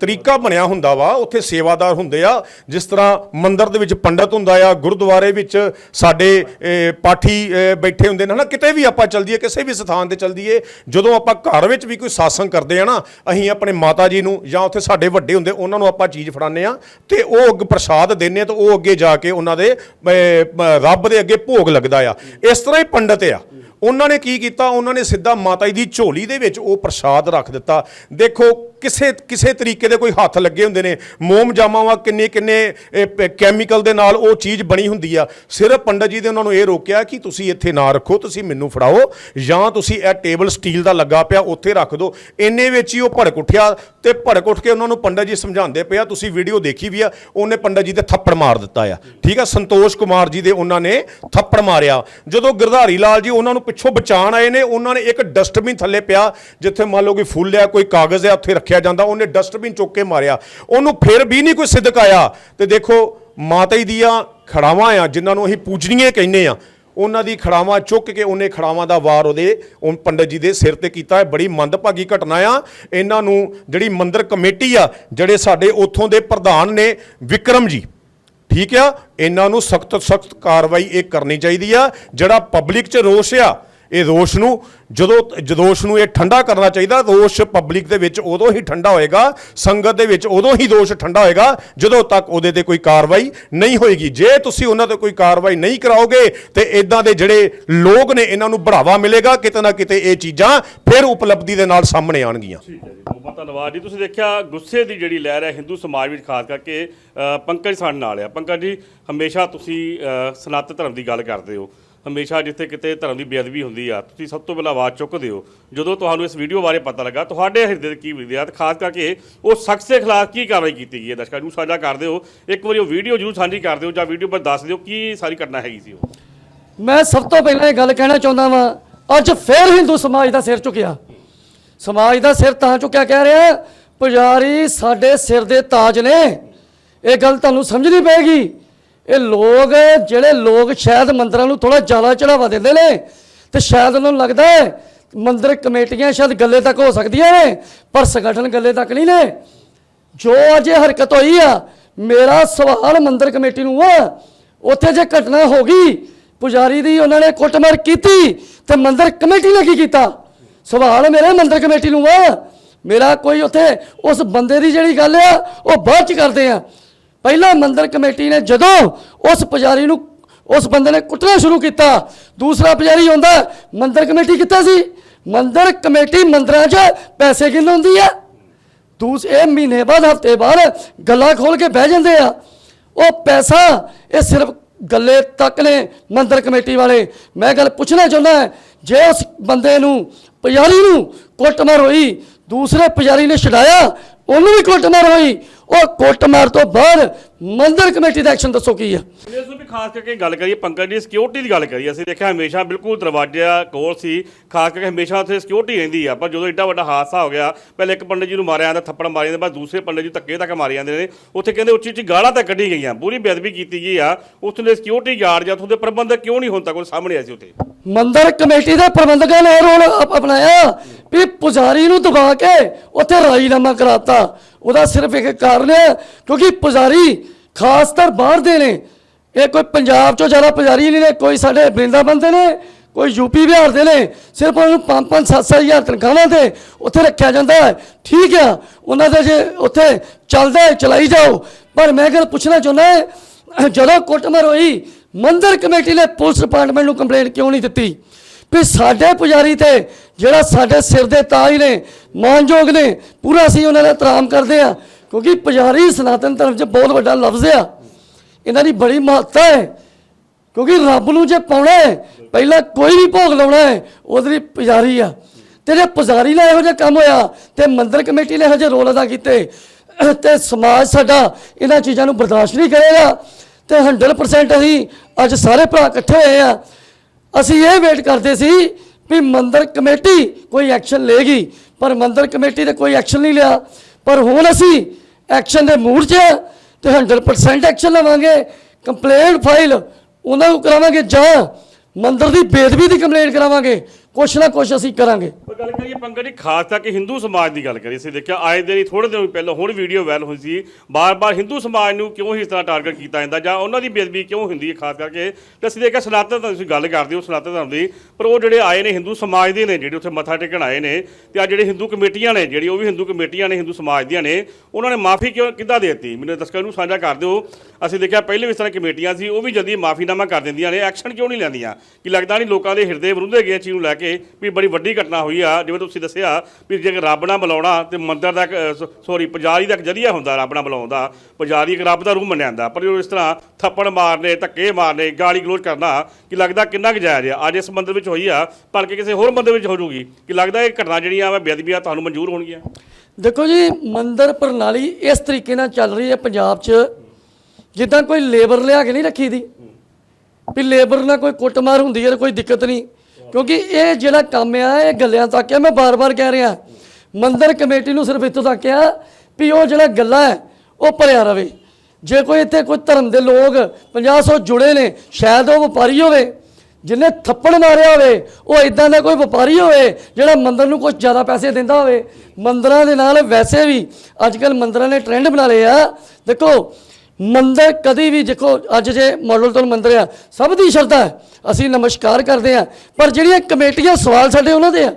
ਤਰੀਕਾ ਬਣਿਆ ਹੁੰਦਾ ਵਾ, ਉੱਥੇ ਸੇਵਾਦਾਰ ਹੁੰਦੇ ਆ ਜਿਸ ਤਰ੍ਹਾਂ ਮੰਦਿਰ ਦੇ ਵਿੱਚ ਪੰਡਤ ਹੁੰਦਾ ਆ, ਗੁਰਦੁਆਰੇ ਵਿੱਚ ਸਾਡੇ ਪਾਠੀ ਬੈਠੇ ਹੁੰਦੇ ਨੇ, ਹਨਾ? ਕਿਤੇ ਵੀ ਆਪਾਂ ਚੱਲ ਜਾਈਏ ਕਿਸੇ ਵੀ ਸਥਾਨ ਤੇ ਚੱਲ ਜਾਈਏ ਜਦੋਂ ਆਪਾਂ ਘਰ ਵਿੱਚ ਵੀ ਕੋਈ ਸ਼ਾਸੰਗ ਕਰਦੇ ਆ ਨਾ, ਅਸੀਂ ਆਪਣੇ ਮਾਤਾ ਜੀ ਨੂੰ ਜਾਂ ਉੱਥੇ ਸਾਡੇ ਵੱਡੇ ਹੁੰਦੇ, ਉਹਨਾਂ ਨੂੰ ਆਪਾਂ ਚੀਜ਼ ਫੜਾਉਂਦੇ ਆ, ਤੇ ਉਹ ਅੱਗ ਪ੍ਰਸ਼ਾਦ ਦਿੰਦੇ ਆ, ਤੇ ਉਹ ਅੱਗੇ ਜਾ ਕੇ ਉਹਨਾਂ ਦੇ ਰੱਬ ਦੇ ਅੱਗੇ ਭੋਗ ਲੱਗਦਾ ਆ। ਇਸ ਤਰ੍ਹਾਂ ਹੀ ਪੰਡਤ ਆ। ਉਹਨਾਂ ਨੇ ਕੀ ਕੀਤਾ? ਉਹਨਾਂ ਨੇ ਸਿੱਧਾ ਮਾਤਾ ਜੀ ਦੀ ਝੋਲੀ ਦੇ ਵਿੱਚ ਉਹ ਪ੍ਰਸ਼ਾਦ ਰੱਖ ਦਿੱਤਾ। ਦੇਖੋ ਕਿਸੇ ਕਿਸੇ ਤਰੀਕੇ ਦੇ ਕੋਈ ਹੱਥ ਲੱਗੇ ਹੁੰਦੇ ਨੇ। ਮੋਮ ਜਾਮਾਵਾ ਕਿੰਨੇ ਕਿੰਨੇ ਕੈਮੀਕਲ ਦੇ ਨਾਲ ਉਹ ਚੀਜ਼ ਬਣੀ ਹੁੰਦੀ ਆ। ਸਿਰਫ ਪੰਡਤ ਜੀ ਦੇ ਉਹਨਾਂ ਨੂੰ ਇਹ ਰੋਕਿਆ ਕਿ ਤੁਸੀਂ ਇੱਥੇ ਨਾ ਰੱਖੋ, ਤੁਸੀਂ ਮੈਨੂੰ ਫੜਾਓ ਜਾਂ ਤੁਸੀਂ ਇਹ ਟੇਬਲ ਸਟੀਲ ਦਾ ਲੱਗਾ ਪਿਆ ਉੱਥੇ ਰੱਖ ਦਿਓ। ਇੰਨੇ ਵਿੱਚ ਹੀ ਉਹ ਭੜਕ ਉੱਠਿਆ ਤੇ ਭੜਕ ਉੱਠ ਕੇ ਉਹਨਾਂ ਨੂੰ ਪੰਡਤ ਜੀ ਸਮਝਾਉਂਦੇ ਪਿਆ ਤੁਸੀਂ ਵੀਡੀਓ ਦੇਖੀ ਵੀ ਆ, ਉਹਨੇ ਪੰਡਤ ਜੀ ਤੇ ਥੱਪੜ ਮਾਰ ਦਿੱਤਾ ਆ। ਠੀਕ ਆ, ਸੰਤੋਸ਼ ਕੁਮਾਰ ਜੀ ਦੇ ਉਹਨਾਂ ਨੇ ਥੱਪੜ ਮਾਰਿਆ। ਜਦੋਂ ਗਿਰਧਾਰੀ ਲਾਲ ਜੀ ਉਹਨਾਂ ਨੂੰ ਪਿੱਛੋਂ ਬਚਾਉਣ ਆਏ ਨੇ, ਉਹਨਾਂ ਨੇ ਇੱਕ ਡਸਟਬਿਨ ਥੱਲੇ ਪਿਆ, ਜਿੱਥੇ ਮੰਨ ਲਓ ਕੋਈ ਫੁੱਲ ਆ, ਕੋਈ ਕਾਗਜ਼ ਆ, ਉੱਥੇ ਰੱਖਿਆ ਰੱਖਿਆ ਜਾਂਦਾ, ਉਹਨੇ ਡਸਟਬਿਨ ਚੁੱਕ ਕੇ ਮਾਰਿਆ। ਉਹਨੂੰ ਫਿਰ ਵੀ ਨਹੀਂ ਕੋਈ ਸਿੱਧਕ ਆਇਆ। ਤੇ ਦੇਖੋ, ਮਾਤਾ ਜੀ ਦੀਆਂ ਖੜਾਵਾਂ ਆ, ਜਿਨ੍ਹਾਂ ਨੂੰ ਅਸੀਂ ਪੂਜਨੀਏ ਕਹਿੰਦੇ ਆ, ਉਹਨਾਂ ਦੀ ਖੜਾਵਾਂ ਚੁੱਕ ਕੇ ਉਹਨੇ ਖੜਾਵਾਂ ਦਾ ਵਾਰ ਉਹਦੇ, ਉਹ ਪੰਡਤ ਜੀ ਦੇ ਸਿਰ ਤੇ ਕੀਤਾ ਹੈ। ਬੜੀ ਮੰਦਭਾਗੀ ਘਟਨਾ ਆ। ਇਹਨਾਂ ਨੂੰ ਜਿਹੜੀ ਮੰਦਰ ਕਮੇਟੀ ਆ, ਜਿਹੜੇ ਸਾਡੇ ਉੱਥੋਂ ਦੇ ਪ੍ਰਧਾਨ ਨੇ, ਵਿਕਰਮ ਜੀ, ਠੀਕ ਆ? ਇਹਨਾਂ ਨੂੰ ਸਖਤ ਸਖਤ ਕਾਰਵਾਈ ਇਹ ਕਰਨੀ ਚਾਹੀਦੀ ਆ। ਜਿਹੜਾ ਪਬਲਿਕ 'ਚ ਰੋਸ਼ ਆ ਇਹ ਰੋਸ਼ ਨੂੰ, ਜਦੋਂ ਜਦੋਸ਼ ਨੂੰ ਇਹ ਠੰਡਾ ਕਰਨਾ ਚਾਹੀਦਾ, ਰੋਸ਼ ਪਬਲਿਕ ਦੇ ਵਿੱਚ ਉਦੋਂ ਹੀ ਠੰਡਾ ਹੋਏਗਾ, ਸੰਗਤ ਦੇ ਵਿੱਚ ਉਦੋਂ ਹੀ ਰੋਸ਼ ਠੰਡਾ ਹੋਏਗਾ, ਜਦੋਂ ਤੱਕ ਉਹਦੇ ਤੇ ਕੋਈ ਕਾਰਵਾਈ ਨਹੀਂ ਹੋਏਗੀ। ਜੇ ਤੁਸੀਂ ਉਹਨਾਂ ਤੇ ਕੋਈ ਕਾਰਵਾਈ ਨਹੀਂ ਕਰਾਓਗੇ, ਤੇ ਇਦਾਂ ਦੇ ਜਿਹੜੇ ਲੋਕ ਨੇ, ਇਹਨਾਂ ਨੂੰ ਬੜਾਵਾ ਮਿਲੇਗਾ, ਕਿਤੇ ਨਾ ਕਿਤੇ ਇਹ ਚੀਜ਼ਾਂ ਫਿਰ ਉਪਲਬਧੀ ਦੇ ਨਾਲ ਸਾਹਮਣੇ ਆਣਗੀਆਂ ਠੀਕ ਹੈ ਜੀ, ਬਹੁਤ ਬਹੁਤ ਧੰਨਵਾਦ ਜੀ। ਤੁਸੀਂ ਦੇਖਿਆ, ਗੁੱਸੇ ਦੀ ਜਿਹੜੀ ਲਹਿਰ ਹੈ, ਹਿੰਦੂ ਸਮਾਜ ਵਿੱਚ, ਖਾਸ ਕਰਕੇ ਪੰਕਜ ਸਾਡੇ ਨਾਲ ਆ। ਪੰਕਜ ਜੀ, ਹਮੇਸ਼ਾ ਤੁਸੀਂ ਸਨਾਤਨ ਧਰਮ ਦੀ ਗੱਲ ਕਰਦੇ ਹੋ। ਹਮੇਸ਼ਾ ਜਿੱਥੇ ਕਿਤੇ ਧਰਮ ਦੀ ਬੇਅਦਬੀ ਹੁੰਦੀ ਆ, ਤੁਸੀਂ ਸਭ ਤੋਂ ਪਹਿਲਾਂ ਆਵਾਜ਼ ਚੁੱਕਦੇ ਹੋ। ਜਦੋਂ ਤੁਹਾਨੂੰ ਇਸ ਵੀਡੀਓ ਬਾਰੇ ਪਤਾ ਲੱਗਾ, ਤੁਹਾਡੇ ਹਿਰਦੇ ਤੇ ਕੀ ਵਿਦਿਆ ਤੇ ਖਾਸ ਕਰਕੇ ਉਹ ਸ਼ਖਸ ਦੇ ਖਿਲਾਫ ਕੀ ਕਾਰਵਾਈ ਕੀਤੀ ਗਈ ਹੈ? ਦਰਸ਼ਕਾਂ ਨੂੰ ਸਾਂਝਾ ਕਰ ਦਿਓ। ਇੱਕ ਵਾਰੀ ਉਹ ਵੀਡੀਓ ਜਰੂਰ ਸਾਂਝੀ ਕਰ ਦਿਓ ਜਾਂ ਵੀਡੀਓ ਪਰ ਦੱਸ ਦਿਓ ਕੀ ਸਾਰੀ ਘਟਨਾ ਹੈਗੀ ਸੀ ਉਹ। ਮੈਂ ਸਭ ਤੋਂ ਪਹਿਲਾਂ ਇਹ ਗੱਲ ਕਹਿਣਾ ਚਾਹੁੰਦਾ ਵਾਂ, ਅੱਜ ਫੇਰ ਹਿੰਦੂ ਸਮਾਜ ਦਾ ਸਿਰ ਝੁਕਿਆ ਸਮਾਜ ਦਾ ਸਿਰ ਤਾਂ ਝੁਕਿਆ ਕਹਿ ਰਿਹਾ, ਪੁਜਾਰੀ ਸਾਡੇ ਸਿਰ ਦੇ ਤਾਜ ਨੇ। ਇਹ ਗੱਲ ਤੁਹਾਨੂੰ ਸਮਝਣੀ ਪਏਗੀ। ਇਹ ਲੋਕ ਜਿਹੜੇ ਲੋਕ ਸ਼ਾਇਦ ਮੰਦਰਾਂ ਨੂੰ ਥੋੜਾ ਜ਼ਿਆਦਾ ਚੜਾਵਾ ਦਿੰਦੇ ਨੇ ਤੇ ਸ਼ਾਇਦ ਉਹਨਾਂ ਨੂੰ ਲੱਗਦਾ ਹੈ ਮੰਦਿਰ ਕਮੇਟੀਆਂ ਸ਼ਾਇਦ ਗੱਲੇ ਤੱਕ ਹੋ ਸਕਦੀਆਂ ਨੇ, ਪਰ ਸੰਗਠਨ ਗੱਲੇ ਤੱਕ ਨਹੀਂ ਨੇ। ਜੋ ਅੱਜ ਹਰਕਤ ਹੋਈ ਆ, ਮੇਰਾ ਸਵਾਲ ਮੰਦਰ ਕਮੇਟੀ ਨੂੰ ਆ, ਉੱਥੇ ਜੇ ਘਟਨਾ ਹੋ ਗਈ, ਪੁਜਾਰੀ ਦੀ ਉਹਨਾਂ ਨੇ ਕੁੱਟਮਾਰ ਕੀਤੀ ਤੇ ਮੰਦਰ ਕਮੇਟੀ ਨੇ ਕੀ ਕੀਤਾ? ਸਵਾਲ ਮੇਰੇ ਮੰਦਰ ਕਮੇਟੀ ਨੂੰ ਆ। ਮੇਰਾ ਕੋਈ ਉੱਥੇ ਉਸ ਬੰਦੇ ਦੀ ਜਿਹੜੀ ਗੱਲ ਆ, ਉਹ ਬਾਅਦ ਚ ਕਰਦੇ ਆ। ਪਹਿਲਾਂ ਮੰਦਰ ਕਮੇਟੀ ਨੇ ਜਦੋਂ ਉਸ ਪੁਜਾਰੀ ਨੂੰ, ਉਸ ਬੰਦੇ ਨੇ ਕੁੱਟਣਾ ਸ਼ੁਰੂ ਕੀਤਾ, ਦੂਸਰਾ ਪੁਜਾਰੀ ਆਉਂਦਾ, ਮੰਦਰ ਕਮੇਟੀ ਕਿੱਥੇ ਸੀ? ਮੰਦਰ ਕਮੇਟੀ ਮੰਦਰਾਂ 'ਚ ਪੈਸੇ ਕਿੰਨੇ ਹੁੰਦੀ ਆ। ਦੂਸ, ਇਹ ਮਹੀਨੇ ਬਾਅਦ, ਹਫ਼ਤੇ ਬਾਅਦ ਗੱਲਾਂ ਖੋਲ ਕੇ ਬਹਿ ਜਾਂਦੇ ਆ। ਉਹ ਪੈਸਾ, ਇਹ ਸਿਰਫ ਗੱਲੇ ਤੱਕ ਨੇ ਮੰਦਰ ਕਮੇਟੀ ਵਾਲੇ। ਮੈਂ ਗੱਲ ਪੁੱਛਣਾ ਚਾਹੁੰਦਾ ਜੇ ਉਸ ਬੰਦੇ ਨੂੰ, ਪੁਜਾਰੀ ਨੂੰ ਕੁੱਟਮਾਰ ਹੋਈ, ਦੂਸਰੇ ਪੁਜਾਰੀ ਨੇ ਛਡਾਇਆ, ਉਹਨੂੰ ਵੀ ਕੁੱਟਮਾਰ ਹੋਈ ਉਹ ਕੁੱਟਮਾਰ ਤੋਂ ਬਾਅਦ ਮੰਦਰ ਕਮੇਟੀ ਦਾ ਐਕਸ਼ਨ ਦੱਸੋ ਕੀ ਆ? ਇਸ ਨੂੰ ਵੀ ਖਾਸ ਕਰਕੇ ਗੱਲ ਕਰੀਏ ਪੰਕਜ ਦੀ ਸਿਕਿਉਰਿਟੀ ਦੀ ਗੱਲ ਕਰੀਏ। ਅਸੀਂ ਦੇਖਿਆ ਹਮੇਸ਼ਾ ਬਿਲਕੁਲ ਦਰਵਾਜ਼ਾ ਕੋਲ ਸੀ ਖਾਸ ਕਰਕੇ ਹਮੇਸ਼ਾ ਉੱਥੇ ਸਿਕਿਉਰਿਟੀ ਰਹਿੰਦੀ ਆ। ਪਰ ਜਦੋਂ ਏਡਾ ਵੱਡਾ ਹਾਦਸਾ ਹੋ ਗਿਆ ਪਹਿਲੇ ਇੱਕ ਪੰਡਿਤ ਜੀ ਨੂੰ ਮਾਰਿਆ ਜਾਂਦਾ ਥੱਪੜ ਮਾਰੀ ਜਾਂਦਾ ਬਾਅਦ ਦੂਸਰੇ ਪੰਡਿਤ ਜੀ ਧੱਕੇ ਤੱਕ ਮਾਰੇ ਜਾਂਦੇ ਨੇ। ਉੱਥੇ ਕਹਿੰਦੇ ਉੱਚੀ ਉੱਚੀ ਗਾਲਾਂ ਤੱਕ ਕੱਢੀ ਗਈਆਂ। ਪੂਰੀ ਬੇਅਦਬੀ ਕੀਤੀ ਗਈ ਆ। ਉੱਥੇ ਦੇ ਸਿਕਿਉਰਿਟੀ ਗਾਰਡ ਜਾਂ ਉੱਥੇ ਦੇ ਪ੍ਰਬੰਧਕ ਕਿਉਂ ਨਹੀਂ ਹੁਣ ਤੱਕ ਉਹ ਸਾਹਮਣੇ ਆਏ ਸੀ ਉੱਥੇ? ਮੰਦਰ ਕਮੇਟੀ ਦੇ ਪ੍ਰਬੰਧਕਾਂ ਨੇ ਇਹ ਰੋਲ ਅਪ- ਅਪਣਾਇਆ ਵੀ ਪੁਜਾਰੀ ਨੂੰ ਦਬਾ ਕੇ ਉੱਥੇ ਰਾਜੀਨਾਮਾ ਕਰਾਤਾ। ਉਹਦਾ ਸਿਰਫ ਇੱਕ ਕਾਰਨ ਹੈ, ਕਿਉਂਕਿ ਪੁਜਾਰੀ ਖਾਸ ਤੌਰ ਬਾਹਰ ਦੇ ਨੇ। ਇਹ ਕੋਈ ਪੰਜਾਬ ਚੋਂ ਜ਼ਿਆਦਾ ਪੁਜਾਰੀ ਨਹੀਂ ਨੇ, ਕੋਈ ਸਾਡੇ ਬ੍ਰਿੰਦਾਬਨ ਦੇ ਨੇ, ਕੋਈ ਯੂਪੀ ਬਿਹਾਰ ਦੇ ਨੇ। ਸਿਰਫ ਉਹਨਾਂ ਨੂੰ 5-5 7-7 ਹਜ਼ਾਰ ਤਨਖਾਹਾਂ ਤੇ ਉੱਥੇ ਰੱਖਿਆ ਜਾਂਦਾ ਹੈ। ਠੀਕ ਆ ਉਹਨਾਂ ਦਾ ਜੇ ਉੱਥੇ ਚੱਲਦਾ ਹੈ, ਚਲਾਈ ਜਾਓ। ਪਰ ਮੈਂ ਗੱਲ ਪੁੱਛਣਾ ਚਾਹੁੰਦਾ ਜਦੋਂ ਕੁੱਟਮਾਰ ਹੋਈ, ਮੰਦਰ ਕਮੇਟੀ ਨੇ ਪੁਲਿਸ ਡਿਪਾਰਟਮੈਂਟ ਨੂੰ ਕੰਪਲੇਂਟ ਕਿਉਂ ਨਹੀਂ ਦਿੱਤੀ? ਵੀ ਸਾਡੇ ਪੁਜਾਰੀ ਤੇ ਜਿਹੜਾ ਸਾਡੇ ਸਿਰ ਦੇ ਤਾਜ ਨੇ, ਮਾਨਯੋਗ ਨੇ, ਪੂਰਾ ਅਸੀਂ ਉਹਨਾਂ ਦਾ ਇਤਰਾਮ ਕਰਦੇ ਆ ਕਿਉਂਕਿ ਪੁਜਾਰੀ ਸਨਾਤਨ ਧਰਮ 'ਚ ਬਹੁਤ ਵੱਡਾ ਲਫ਼ਜ਼ ਆ। ਇਹਨਾਂ ਦੀ ਬੜੀ ਮਹੱਤਤਾ ਹੈ। ਕਿਉਂਕਿ ਰੱਬ ਨੂੰ ਜੇ ਪਾਉਣਾ ਹੈ, ਪਹਿਲਾਂ ਕੋਈ ਵੀ ਭੋਗ ਲਾਉਣਾ ਹੈ, ਉਹਦੇ ਲਈ ਪੁਜਾਰੀ ਆ। ਤੇ ਜੇ ਪੁਜਾਰੀ ਨਾਲ ਇਹੋ ਜਿਹਾ ਕੰਮ ਹੋਇਆ, ਤੇ ਮੰਦਰ ਕਮੇਟੀ ਨੇ ਇਹੋ ਜਿਹੇ ਰੋਲ ਅਦਾ ਕੀਤੇ, ਤੇ ਸਮਾਜ ਸਾਡਾ ਇਹਨਾਂ ਚੀਜ਼ਾਂ ਨੂੰ ਬਰਦਾਸ਼ਤ ਨਹੀਂ ਕਰੇਗਾ। ਤੇ 100% ਅਸੀਂ ਅੱਜ ਸਾਰੇ ਭਰਾ ਇਕੱਠੇ ਹੋਏ ਆ। ਅਸੀਂ ਇਹ ਵੇਟ ਕਰਦੇ ਸੀ ਵੀ ਮੰਦਰ ਕਮੇਟੀ ਕੋਈ ਐਕਸ਼ਨ ਲੇਗੀ ਪਰ ਮੰਦਰ ਕਮੇਟੀ ਨੇ ਕੋਈ ਐਕਸ਼ਨ ਨਹੀਂ ਲਿਆ। ਪਰ ਹੁਣ ਅਸੀਂ ਐਕਸ਼ਨ ਦੇ ਮੂਡ 'ਚ ਆ ਤੇ 100% ਐਕਸ਼ਨ ਲਵਾਂਗੇ। ਕੰਪਲੇਂਟ ਫਾਈਲ ਉਹਨਾਂ ਨੂੰ ਕਰਾਵਾਂਗੇ ਜਾਂ ਮੰਦਰ ਦੀ ਬੇਦਬੀ ਦੀ ਕੰਪਲੇਂਟ ਕਰਾਵਾਂਗੇ। ਕੁਛ ਨਾ ਕੁਛ ਅਸੀਂ ਕਰਾਂਗੇ। ਪਰ ਗੱਲ ਕਰੀਏ ਪੰਕਜ ਜੀ, ਖਾਸ ਕਰਕੇ ਹਿੰਦੂ ਸਮਾਜ ਦੀ ਗੱਲ ਕਰੀਏ। ਅਸੀਂ ਦੇਖਿਆ ਆਏ ਦਿਨ ਹੀ ਥੋੜੇ ਦਿਨ ਪਹਿਲਾਂ ਹੁਣ ਵੀਡੀਓ ਵਾਇਰਲ ਹੋਈ ਸੀ। ਬਾਰ-ਬਾਰ ਹਿੰਦੂ ਸਮਾਜ ਨੂੰ ਕਿਉਂ ਇਸ ਤਰ੍ਹਾਂ ਟਾਰਗੇਟ ਕੀਤਾ ਜਾਂਦਾ ਜਾਂ ਉਹਨਾਂ ਦੀ ਬੇਅਦਬੀ ਕਿਉਂ ਹੁੰਦੀ ਹੈ? ਖਾਸ ਕਰਕੇ ਤੇ ਅਸੀਂ ਦੇਖਿਆ ਸਨਾਤਨ ਧਰਮ ਤੁਸੀਂ ਗੱਲ ਕਰਦੇ ਹੋ, ਸਨਾਤਨ ਧਰਮ ਦੀ। ਪਰ ਉਹ ਜਿਹੜੇ ਆਏ ਨੇ ਹਿੰਦੂ ਸਮਾਜ ਦੇ ਨੇ, ਜਿਹੜੇ ਉੱਥੇ ਮੱਥਾ ਟੇਕਣ ਆਏ ਨੇ ਤੇ ਆ ਜਿਹੜੇ ਹਿੰਦੂ ਕਮੇਟੀਆਂ ਨੇ, ਜਿਹੜੀ ਉਹ ਵੀ ਹਿੰਦੂ ਕਮੇਟੀਆਂ ਨੇ, ਹਿੰਦੂ ਸਮਾਜ ਦੀਆਂ ਨੇ, ਉਹਨਾਂ ਨੇ ਮਾਫੀ ਕਿਉਂ, ਕਿੱਦਾਂ ਦੇ ਦਿੱਤੀ? ਮੈਨੂੰ ਦਰਸ਼ਕਾਂ ਨੂੰ ਸਾਂਝਾ ਕਰ ਦਿਓ। ਅਸੀਂ ਦੇਖਿਆ ਪਹਿਲੇ ਵੀ ਇਸ ਤਰ੍ਹਾਂ ਕਮੇਟੀਆਂ ਸੀ, ਉਹ ਵੀ ਜਲਦੀ ਮਾਫੀਨਾਮਾ ਕਰ ਦਿੰਦੀਆਂ ਨੇ, ਐਕਸ਼ਨ ਕਿਉਂ ਨਹੀਂ ਲੈਂਦੀਆਂ? ਕਿ ਲੱਗਦਾ ਨਹੀਂ ਲੋਕਾਂ ਦੇ ਹਿਰਦੇ ਵਿਰੁੱਧੇ ਗਏ ਚੀਜ਼ ਨੂੰ ਲੈ ਕੇ। ਕਰਾਂਗੇ ਵੀ ਬੜੀ ਵੱਡੀ ਘਟਨਾ ਹੋਈ ਆ, ਜਿਵੇਂ ਤੁਸੀਂ ਦੱਸਿਆ ਵੀ ਜੇ ਰੱਬ ਨਾਲ ਬੁਲਾਉਣਾ ਤੇ ਮੰਦਰ ਦਾ ਸੌਰੀ ਪੁਜਾਰੀ ਦਾ ਇੱਕ ਜਰੀਆ ਹੁੰਦਾ ਰੱਬ ਨਾਲ ਬੁਲਾਉਣ ਦਾ, ਪੁਜਾਰੀ ਇੱਕ ਰੱਬ ਦਾ ਰੂਹ ਮੰਨਿਆ ਜਾਂਦਾ, ਪਰ ਜੋ ਇਸ ਤਰ੍ਹਾਂ ਥੱਪੜ ਮਾਰਨੇ, ਧੱਕੇ ਮਾਰਨੇ, ਗਾਲੀ ਗਲੋਚ ਕਰਨਾ, ਕਿ ਲੱਗਦਾ ਕਿੰਨਾ ਕੁ ਜਾਇਜ਼ ਆ? ਅੱਜ ਇਸ ਮੰਦਰ ਵਿੱਚ ਹੋਈ ਆ ਭਲਕੇ ਕਿਸੇ ਹੋਰ ਮੰਦਰ ਵਿੱਚ ਹੋ ਜੂਗੀ ਕਿ ਲੱਗਦਾ ਇਹ ਘਟਨਾ ਜਿਹੜੀਆਂ ਵਾ ਬੇਅਦਬੀਆਂ ਤੁਹਾਨੂੰ ਮਨਜ਼ੂਰ ਹੋਣਗੀਆਂ? ਦੇਖੋ ਜੀ, ਮੰਦਰ ਪ੍ਰਣਾਲੀ ਇਸ ਤਰੀਕੇ ਨਾਲ ਚੱਲ ਰਹੀ ਹੈ ਪੰਜਾਬ 'ਚ, ਜਿੱਦਾਂ ਕੋਈ ਲੇਬਰ ਲਿਆ ਕੇ ਨਹੀਂ ਰੱਖੀ ਦੀ ਵੀ ਲੇਬਰ ਨਾਲ ਕੋਈ ਕੁੱਟਮਾਰ ਹੁੰਦੀ ਹੈ ਤਾਂ ਕੋਈ ਦਿੱਕਤ ਨਹੀਂ। ਕਿਉਂਕਿ ਇਹ ਜਿਹੜਾ ਕੰਮ ਆ, ਇਹ ਗੱਲਿਆਂ ਤੱਕ ਆ, ਮੈਂ ਬਾਰ-ਬਾਰ ਕਹਿ ਰਿਹਾ। ਮੰਦਰ ਕਮੇਟੀ ਨੂੰ ਸਿਰਫ ਇੱਥੋਂ ਤੱਕ ਆ ਵੀ ਉਹ ਜਿਹੜਾ ਗੱਲਾ ਹੈ, ਉਹ ਭਰਿਆ ਰਵੇ। ਜੇ ਕੋਈ ਇੱਥੇ ਕੋਈ ਧਰਮ ਦੇ ਲੋਕ 50 ਜੁੜੇ ਨੇ, ਸ਼ਾਇਦ ਉਹ ਵਪਾਰੀ ਹੋਵੇ, ਜਿਹਨੇ ਥੱਪੜ ਮਾਰਿਆ ਹੋਵੇ, ਉਹ ਇਦਾਂ ਦਾ ਕੋਈ ਵਪਾਰੀ ਹੋਵੇ, ਜਿਹੜਾ ਮੰਦਰ ਨੂੰ ਕੁਝ ਜ਼ਿਆਦਾ ਪੈਸੇ ਦਿੰਦਾ ਹੋਵੇ। ਮੰਦਰਾਂ ਦੇ ਨਾਲ ਵੈਸੇ ਵੀ ਅੱਜ ਕੱਲ ਮੰਦਰਾਂ ਨੇ ਟ੍ਰੈਂਡ ਬਣਾ ਲਏ ਆ। ਦੇਖੋ ਮੰਦਰ ਕਦੀ ਵੀ ਦੇਖੋ ਅੱਜ ਜੇ ਮਾਡਲ ਤੋਂ ਮੰਦਰ ਆ ਸਭ ਦੀ ਸ਼ਰਧਾ ਹੈ ਅਸੀਂ ਨਮਸਕਾਰ ਕਰਦੇ ਆ ਪਰ ਜਿਹੜੀਆਂ ਕਮੇਟੀਆਂ ਸਵਾਲ ਸਾਡੇ ਉਹਨਾਂ ਦੇ ਆ।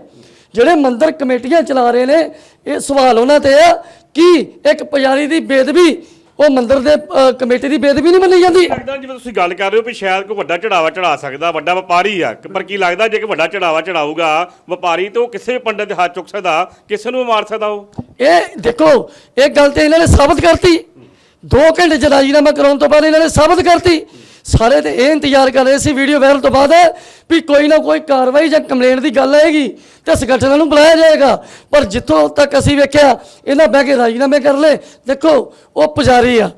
ਜਿਹੜੇ ਮੰਦਰ ਕਮੇਟੀਆਂ ਚਲਾ ਰਹੇ ਨੇ ਇਹ ਸਵਾਲ ਉਹਨਾਂ ਤੇ ਆ ਕਿ ਇੱਕ ਪੁਜਾਰੀ ਦੀ ਬੇਦਬੀ ਉਹ ਮੰਦਰ ਦੇ ਕਮੇਟੀ ਦੀ ਬੇਦਬੀ ਨਹੀਂ ਮੰਨੀ ਜਾਂਦੀ? ਲੱਗਦਾ ਜਿਵੇਂ ਤੁਸੀਂ ਗੱਲ ਕਰ ਰਹੇ ਹੋ ਵੀ ਸ਼ਾਇਦ ਕੋਈ ਵੱਡਾ ਚੜਾਵਾ ਚੜਾ ਸਕਦਾ ਵੱਡਾ ਵਪਾਰੀ ਆ ਪਰ ਕੀ ਲੱਗਦਾ ਜੇ ਕਿ ਵੱਡਾ ਚੜਾਵਾ ਚੜਾਊਗਾ ਵਪਾਰੀ ਤੇ ਉਹ ਕਿਸੇ ਵੀ ਪੰਡਤ ਦੇ ਹੱਥ ਚੁੱਕ ਸਕਦਾ ਕਿਸੇ ਨੂੰ ਮਾਰ ਸਕਦਾ ਉਹ? ਇਹ ਦੇਖੋ ਇਹ ਗੱਲ ਤੇ ਇਹਨਾਂ ਨੇ ਸਾਬਤ ਕਰਤੀ। 2 ਘੰਟੇ ਚ ਰਾਜੀਨਾਮਾ ਕਰਾਉਣ ਤੋਂ ਬਾਅਦ ਇਹਨਾਂ ਨੇ ਸਾਬਤ ਕਰਤੀ। ਸਾਰੇ ਤੇ ਇਹ ਇੰਤਜ਼ਾਰ ਕਰ ਰਹੇ ਸੀ ਵੀਡੀਓ ਵਾਇਰਲ ਤੋਂ ਬਾਅਦ ਵੀ ਕੋਈ ਨਾ ਕੋਈ ਕਾਰਵਾਈ ਜਾਂ ਕੰਪਲੇਂਟ ਦੀ ਗੱਲ ਆਏਗੀ ਤੇ ਸੰਗਠਨਾਂ ਨੂੰ ਬੁਲਾਇਆ ਜਾਏਗਾ। ਪਰ ਜਿੱਥੋਂ ਤੱਕ ਅਸੀਂ ਵੇਖਿਆ, ਇਹਨਾਂ ਬਹਿ ਕੇ ਰਾਜੀਨਾਮੇ ਕਰ ਲਏ। ਦੇਖੋ, ਉਹ ਪੁਜਾਰੀ ਆ।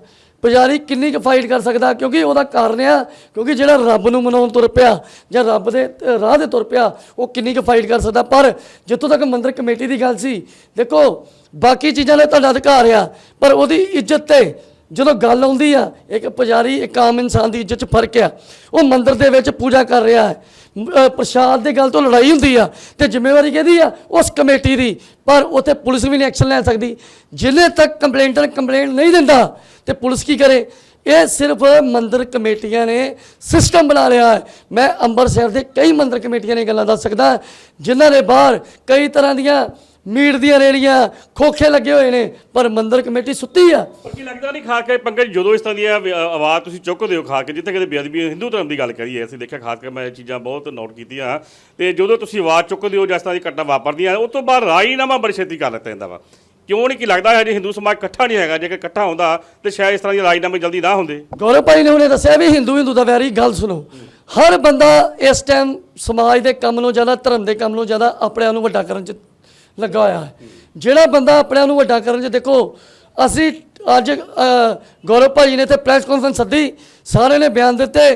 ਪੁਜਾਰੀ ਕਿੰਨੀ ਕੁ ਫਾਈਟ ਕਰ ਸਕਦਾ, ਕਿਉਂਕਿ ਉਹਦਾ ਕਾਰਨ ਆ, ਕਿਉਂਕਿ ਜਿਹੜਾ ਰੱਬ ਨੂੰ ਮਨਾਉਣ ਤੁਰ ਪਿਆ ਜਾਂ ਰੱਬ ਦੇ ਰਾਹ ਦੇ ਤੁਰ ਪਿਆ, ਉਹ ਕਿੰਨੀ ਕੁ ਫਾਈਟ ਕਰ ਸਕਦਾ। ਪਰ ਜਿੱਥੋਂ ਤੱਕ ਮੰਦਰ ਕਮੇਟੀ ਦੀ ਗੱਲ ਸੀ, ਦੇਖੋ, ਬਾਕੀ ਚੀਜ਼ਾਂ ਲਈ ਤੁਹਾਡਾ ਅਧਿਕਾਰ ਆ, ਪਰ ਉਹਦੀ ਇੱਜ਼ਤ ਤੇ ਜਦੋਂ ਗੱਲ ਆਉਂਦੀ ਆ, ਇੱਕ ਪੁਜਾਰੀ, ਇੱਕ ਆਮ ਇਨਸਾਨ ਦੀ ਇੱਜ਼ਤ 'ਚ ਫ਼ਰਕ ਆ। ਉਹ ਮੰਦਰ ਦੇ ਵਿੱਚ ਪੂਜਾ ਕਰ ਰਿਹਾ ਹੈ। ਪ੍ਰਸ਼ਾਦ ਦੇ ਗੱਲ ਤੋਂ ਲੜਾਈ ਹੁੰਦੀ ਆ। ਤੇ ਜ਼ਿੰਮੇਵਾਰੀ ਕਿਹਦੀ ਆ? ਉਸ ਕਮੇਟੀ ਦੀ। ਪਰ ਉੱਥੇ ਪੁਲਿਸ ਵੀ ਨਹੀਂ ਐਕਸ਼ਨ ਲੈ ਸਕਦੀ। ਜਿੰਨੇ ਤੱਕ ਕੰਪਲੇਂਟਰ ਕੰਪਲੇਂਟ ਨਹੀਂ ਦਿੰਦਾ, ਤੇ ਪੁਲਿਸ ਕੀ ਕਰੇ? ਇਹ ਸਿਰਫ ਮੰਦਰ ਕਮੇਟੀਆਂ ਨੇ ਸਿਸਟਮ ਬਣਾ ਲਿਆ ਹੈ। ਮੈਂ ਅੰਮ੍ਰਿਤਸਰ ਦੇ ਕਈ ਮੰਦਰ ਕਮੇਟੀਆਂ ਨੇ ਗੱਲਾਂ ਦੱਸ ਸਕਦਾ। ਜਿਨ੍ਹਾਂ ਦੇ ਬਾਹਰ ਕਈ ਤਰ੍ਹਾਂ ਦੀਆਂ ਮੀਟ ਦੀਆਂ ਰੇੜੀਆਂ ਖੋਖੇ ਲੱਗੇ ਹੋਏ ਨੇ ਪਰ ਮੰਦਰ ਕਮੇਟੀ ਸੁੱਤੀ ਆ। ਪਰ ਕੀ ਲੱਗਦਾ ਨਹੀਂ ਖਾ ਕੇ ਪੰਕਜ ਜਦੋਂ ਇਸ ਤਰ੍ਹਾਂ ਦੀ ਆਵਾਜ਼ ਤੁਸੀਂ ਚੁੱਕਦੇ ਹੋ ਖਾ ਕੇ ਜਿੱਥੇ ਕਿਤੇ ਬੇਅਦਬੀ ਹਿੰਦੂ ਧਰਮ ਦੀ ਗੱਲ ਕਰੀਏ ਅਸੀਂ ਦੇਖਿਆ ਖਾਸ ਕਰਕੇ ਮੈਂ ਇਹ ਚੀਜ਼ਾਂ ਬਹੁਤ ਨੋਟ ਕੀਤੀਆਂ। ਤੇ ਜਦੋਂ ਤੁਸੀਂ ਆਵਾਜ਼ ਚੁੱਕਦੇ ਹੋ ਜਿਸ ਤਰ੍ਹਾਂ ਦੀ ਘਟਨਾ ਵਾਪਰਦੀਆਂ ਉਸ ਤੋਂ ਬਾਅਦ ਰਾਜੀਨਾਮਾ ਬੜੀ ਛੇਤੀ ਕਰ ਲਿੱਤਾ ਜਾਂਦਾ ਵਾ। ਕਿਉਂ ਨਹੀਂ ਕੀ ਲੱਗਦਾ ਹੈ ਜੇ ਹਿੰਦੂ ਸਮਾਜ ਇਕੱਠਾ ਨਹੀਂ ਹੈਗਾ ਜੇਕਰ ਇਕੱਠਾ ਹੁੰਦਾ ਤੇ ਸ਼ਾਇਦ ਇਸ ਤਰ੍ਹਾਂ ਦੀ ਰਾਜੀਨਾਮੇ ਜਲਦੀ ਨਾ ਹੁੰਦੇ। ਗੌਰਵ ਭਾਈ ਨੇ ਉਹਨੇ ਦੱਸਿਆ ਵੀ ਹਿੰਦੂ ਹਿੰਦੂ ਦਾ ਵੈਰੀ ਗੱਲ ਸੁਣੋ। ਹਰ ਬੰਦਾ ਇਸ ਟਾਈਮ ਸਮਾਜ ਦੇ ਕੰਮ ਨੂੰ ਜ਼ਿਆਦਾ ਧਰਮ ਦੇ ਕੰਮ ਨੂੰ ਜ਼ਿਆਦਾ ਆਪਣੇ ਆਪ ਨੂੰ ਵੱਡਾ ਕਰਨ 'ਚ ਲੱਗਾ ਹੋਇਆ ਹੈ। ਜਿਹੜਾ ਬੰਦਾ ਆਪਣੇ ਆਪ ਨੂੰ ਵੱਡਾ ਕਰਨ 'ਚ ਦੇਖੋ ਅਸੀਂ ਅੱਜ ਅ, ਗੌਰਵ ਭਾਈ ਨੇ ਇੱਥੇ ਪ੍ਰੈਸ ਕਾਨਫਰੰਸ ਸੱਦੀ ਸਾਰਿਆਂ ਨੇ ਬਿਆਨ ਦਿੱਤੇ।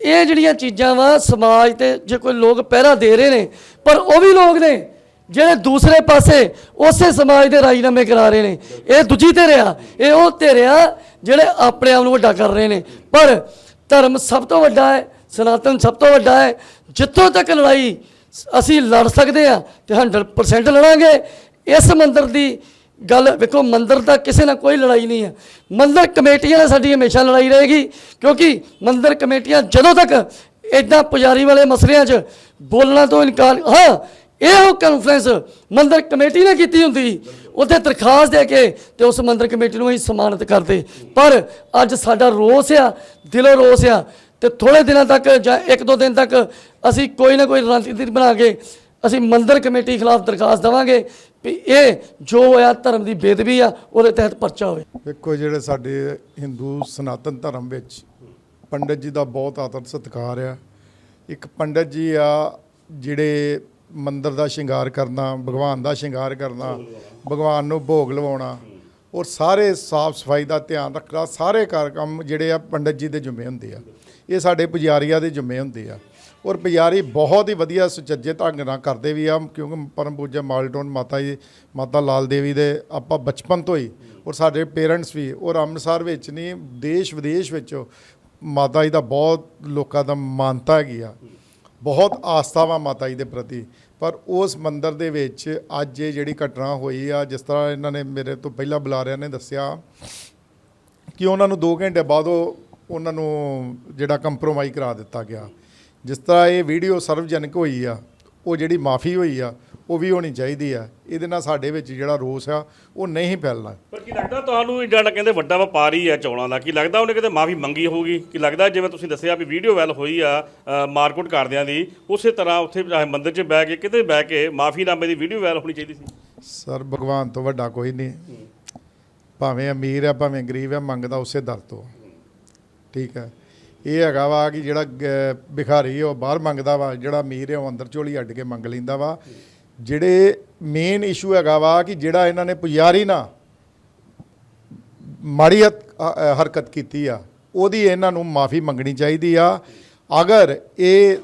ਇਹ ਜਿਹੜੀਆਂ ਚੀਜ਼ਾਂ ਵਾ ਸਮਾਜ ਤੇ ਜੇ ਕੋਈ ਲੋਕ ਪਹਿਰਾ ਦੇ ਰਹੇ ਨੇ ਪਰ ਉਹ ਵੀ ਲੋਕ ਨੇ ਜਿਹੜੇ ਦੂਸਰੇ ਪਾਸੇ ਉਸੇ ਸਮਾਜ ਦੇ ਰਾਜੀਨਾਮੇ ਕਰਾ ਰਹੇ ਨੇ। ਇਹ ਦੂਜੀ ਧਿਰ ਆ ਇਹ ਉਹ ਧਿਰ ਆ ਜਿਹੜੇ ਆਪਣੇ ਆਪ ਨੂੰ ਵੱਡਾ ਕਰ ਰਹੇ ਨੇ। ਪਰ ਧਰਮ ਸਭ ਤੋਂ ਵੱਡਾ ਹੈ ਸਨਾਤਨ ਸਭ ਤੋਂ ਵੱਡਾ ਹੈ ਜਿੱਥੋਂ ਤੱਕ ਲੜਾਈ ਅਸੀਂ ਲੜ ਸਕਦੇ ਆ ਤੇ 100% ਲੜਾਂਗੇ। ਇਸ ਮੰਦਰ ਦੀ ਗੱਲ ਵੇਖੋ, ਮੰਦਰ ਦਾ ਕਿਸੇ ਨਾਲ ਕੋਈ ਲੜਾਈ ਨਹੀਂ ਹੈ। ਮੰਦਰ ਕਮੇਟੀਆਂ ਨਾਲ ਸਾਡੀ ਹਮੇਸ਼ਾ ਲੜਾਈ ਰਹੇਗੀ, ਕਿਉਂਕਿ ਮੰਦਰ ਕਮੇਟੀਆਂ ਜਦੋਂ ਤੱਕ ਇਦਾਂ ਪੁਜਾਰੀ ਵਾਲੇ ਮਸਲਿਆਂ 'ਚ ਬੋਲਣਾ ਤੋਂ ਇਨਕਾਰ, ਹਾਂ, ਇਹ ਉਹ ਕਾਨਫਰੰਸ ਮੰਦਰ ਕਮੇਟੀ ਨੇ ਕੀਤੀ ਹੁੰਦੀ। ਉੱਥੇ ਦਰਖਾਸਤ ਦੇ ਕੇ ਤੇ ਉਸ ਮੰਦਰ ਕਮੇਟੀ ਨੂੰ ਅਸੀਂ ਸਨਮਾਨਿਤ ਕਰਦੇ। ਪਰ ਅੱਜ ਸਾਡਾ ਰੋਸ ਆ, ਦਿਲੋਂ ਰੋਸ ਆ ਤੇ ਥੋੜੇ ਦਿਨਾਂ ਤੱਕ ਜਾਂ ਇੱਕ ਦੋ ਦਿਨ ਤੱਕ ਅਸੀਂ ਕੋਈ ਨਾ ਕੋਈ ਰਣਨੀਤੀ ਬਣਾ ਕੇ ਅਸੀਂ ਮੰਦਰ ਕਮੇਟੀ ਖਿਲਾਫ ਦਰਖਾਸਤ ਦੇਵਾਂਗੇ ਵੀ ਇਹ ਜੋ ਹੋਇਆ ਧਰਮ ਦੀ ਬੇਦਬੀ ਆ, ਉਹਦੇ ਤਹਿਤ ਪਰਚਾ ਹੋਵੇ। ਵੇਖੋ ਜਿਹੜੇ ਸਾਡੇ ਹਿੰਦੂ ਸਨਾਤਨ ਧਰਮ ਵਿੱਚ ਪੰਡਤ ਜੀ ਦਾ ਬਹੁਤ ਆਦਰ ਸਤਿਕਾਰ ਆ। ਇੱਕ ਪੰਡਤ ਜੀ ਆ ਜਿਹੜੇ ਮੰਦਰ ਦਾ ਸ਼ਿੰਗਾਰ ਕਰਨਾ, ਭਗਵਾਨ ਦਾ ਸ਼ਿੰਗਾਰ ਕਰਨਾ, ਭਗਵਾਨ ਨੂੰ ਭੋਗ ਲਵਾਉਣਾ, ਔਰ ਸਾਰੇ ਸਾਫ਼ ਸਫ਼ਾਈ ਦਾ ਧਿਆਨ ਰੱਖਣਾ, ਸਾਰੇ ਕਾਰ ਜਿਹੜੇ ਆ ਪੰਡਤ ਜੀ ਦੇ ਜ਼ਿੰਮੇ ਹੁੰਦੇ ਆ। ਇਹ ਸਾਡੇ ਪੁਜਾਰੀਆਂ ਦੇ ਜ਼ਿੰਮੇ ਹੁੰਦੇ ਆ। ਔਰ ਪੁਜਾਰੀ ਬਹੁਤ ਹੀ ਵਧੀਆ ਸੁਚੱਜੇ ਢੰਗ ਨਾਲ ਕਰਦੇ ਵੀ ਆ, ਕਿਉਂਕਿ ਪਰਮ ਪੂਜਾ ਮਾਲਟੋਨ ਮਾਤਾ ਜੀ, ਮਾਤਾ ਲਾਲ ਦੇਵੀ ਦੇ ਆਪਾਂ ਬਚਪਨ ਤੋਂ ਹੀ, ਔਰ ਸਾਡੇ ਪੇਰੈਂਟਸ ਵੀ, ਔਰ ਅੰਮ੍ਰਿਤਸਰ ਵਿੱਚ ਨਹੀਂ, ਦੇਸ਼ ਵਿਦੇਸ਼ ਵਿੱਚ ਮਾਤਾ ਜੀ ਦਾ ਬਹੁਤ ਲੋਕਾਂ ਦਾ ਮਾਨਤਾ ਹੈਗੀ ਆ। ਬਹੁਤ ਆਸਥਾ ਵਾ ਮਾਤਾ ਜੀ ਦੇ ਪ੍ਰਤੀ, ਪਰ ਉਸ ਮੰਦਰ ਦੇ ਵਿੱਚ ਅੱਜ ਇਹ ਜਿਹੜੀ ਘਟਨਾ ਹੋਈ ਆ, ਜਿਸ ਤਰ੍ਹਾਂ ਇਹਨਾਂ ਨੇ ਮੇਰੇ ਤੋਂ ਪਹਿਲਾਂ ਬੁਲਾਰਿਆਂ ਨੇ ਦੱਸਿਆ, ਕਿ ਉਹਨਾਂ ਨੂੰ 2 ਘੰਟੇ ਬਾਅਦ ਉਹ ਉਹਨਾਂ ਨੂੰ ਜਿਹੜਾ ਕੰਪਰੋਮਾਈਜ਼ ਕਰਾ ਦਿੱਤਾ ਗਿਆ। ਜਿਸ ਤਰ੍ਹਾਂ ਇਹ ਵੀਡੀਓ ਸਰਵਜਨਕ ਹੋਈ ਆ ਉਹ ਜਿਹੜੀ ਮਾਫੀ ਹੋਈ ਆ ਉਹ ਵੀ ਹੋਣੀ ਚਾਹੀਦੀ ਆ। ਇਹਦੇ ਨਾਲ ਸਾਡੇ ਵਿੱਚ ਜਿਹੜਾ ਰੋਸ ਆ ਉਹ ਨਹੀਂ ਫੈਲਣਾ। ਪਰ ਕੀ ਲੱਗਦਾ ਤੁਹਾਨੂੰ ਨਾਲ ਕਹਿੰਦੇ ਵੱਡਾ ਵਪਾਰੀ ਹੈ ਚੌਲਾਂ ਦਾ ਕੀ ਲੱਗਦਾ ਉਹਨੇ ਕਿਤੇ ਮਾਫੀ ਮੰਗੀ ਹੋਊਗੀ? ਕੀ ਲੱਗਦਾ ਜਿਵੇਂ ਤੁਸੀਂ ਦੱਸਿਆ ਵੀ ਵੀਡੀਓ ਵੈਲ ਹੋਈ ਆ ਮਾਰਕੁੱਟ ਕਰਦਿਆਂ ਦੀ ਉਸੇ ਤਰ੍ਹਾਂ ਉੱਥੇ ਚਾਹੇ ਮੰਦਿਰ 'ਚ ਬਹਿ ਕੇ ਕਿਤੇ ਬਹਿ ਕੇ ਮਾਫੀਨਾਮੇ ਦੀ ਵੀਡੀਓ ਵੈਲ ਹੋਣੀ ਚਾਹੀਦੀ ਸੀ? ਸਰ ਭਗਵਾਨ ਤੋਂ ਵੱਡਾ ਕੋਈ ਨਹੀਂ। ਭਾਵੇਂ ਅਮੀਰ ਆ ਭਾਵੇਂ ਗਰੀਬ ਆ ਮੰਗਦਾ ਉਸੇ ਦਰ ਤੋਂ। ਠੀਕ ਹੈ। ਇਹ ਹੈਗਾ ਵਾ ਕਿ ਜਿਹੜਾ ਗ- ਭਿਖਾਰੀ ਆ, ਉਹ ਬਾਹਰ ਮੰਗਦਾ ਵਾ, ਜਿਹੜਾ ਅਮੀਰ ਹੈ ਉਹ ਅੰਦਰ ਝੋਲੀ ਅੱਡ ਕੇ ਮੰਗ ਲੈਂਦਾ ਵਾ। ਜਿਹੜੇ ਮੇਨ ਇਸ਼ੂ ਹੈਗਾ ਵਾ ਕਿ ਜਿਹੜਾ ਇਹਨਾਂ ਨੇ ਪੁਜਾਰੀ ਨਾ ਮਾੜੀ ਹਰਕਤ ਕੀਤੀ ਆ, ਉਹਦੀ ਇਹਨਾਂ ਨੂੰ ਮਾਫੀ ਮੰਗਣੀ ਚਾਹੀਦੀ ਆ। ਅਗਰ ਇਹ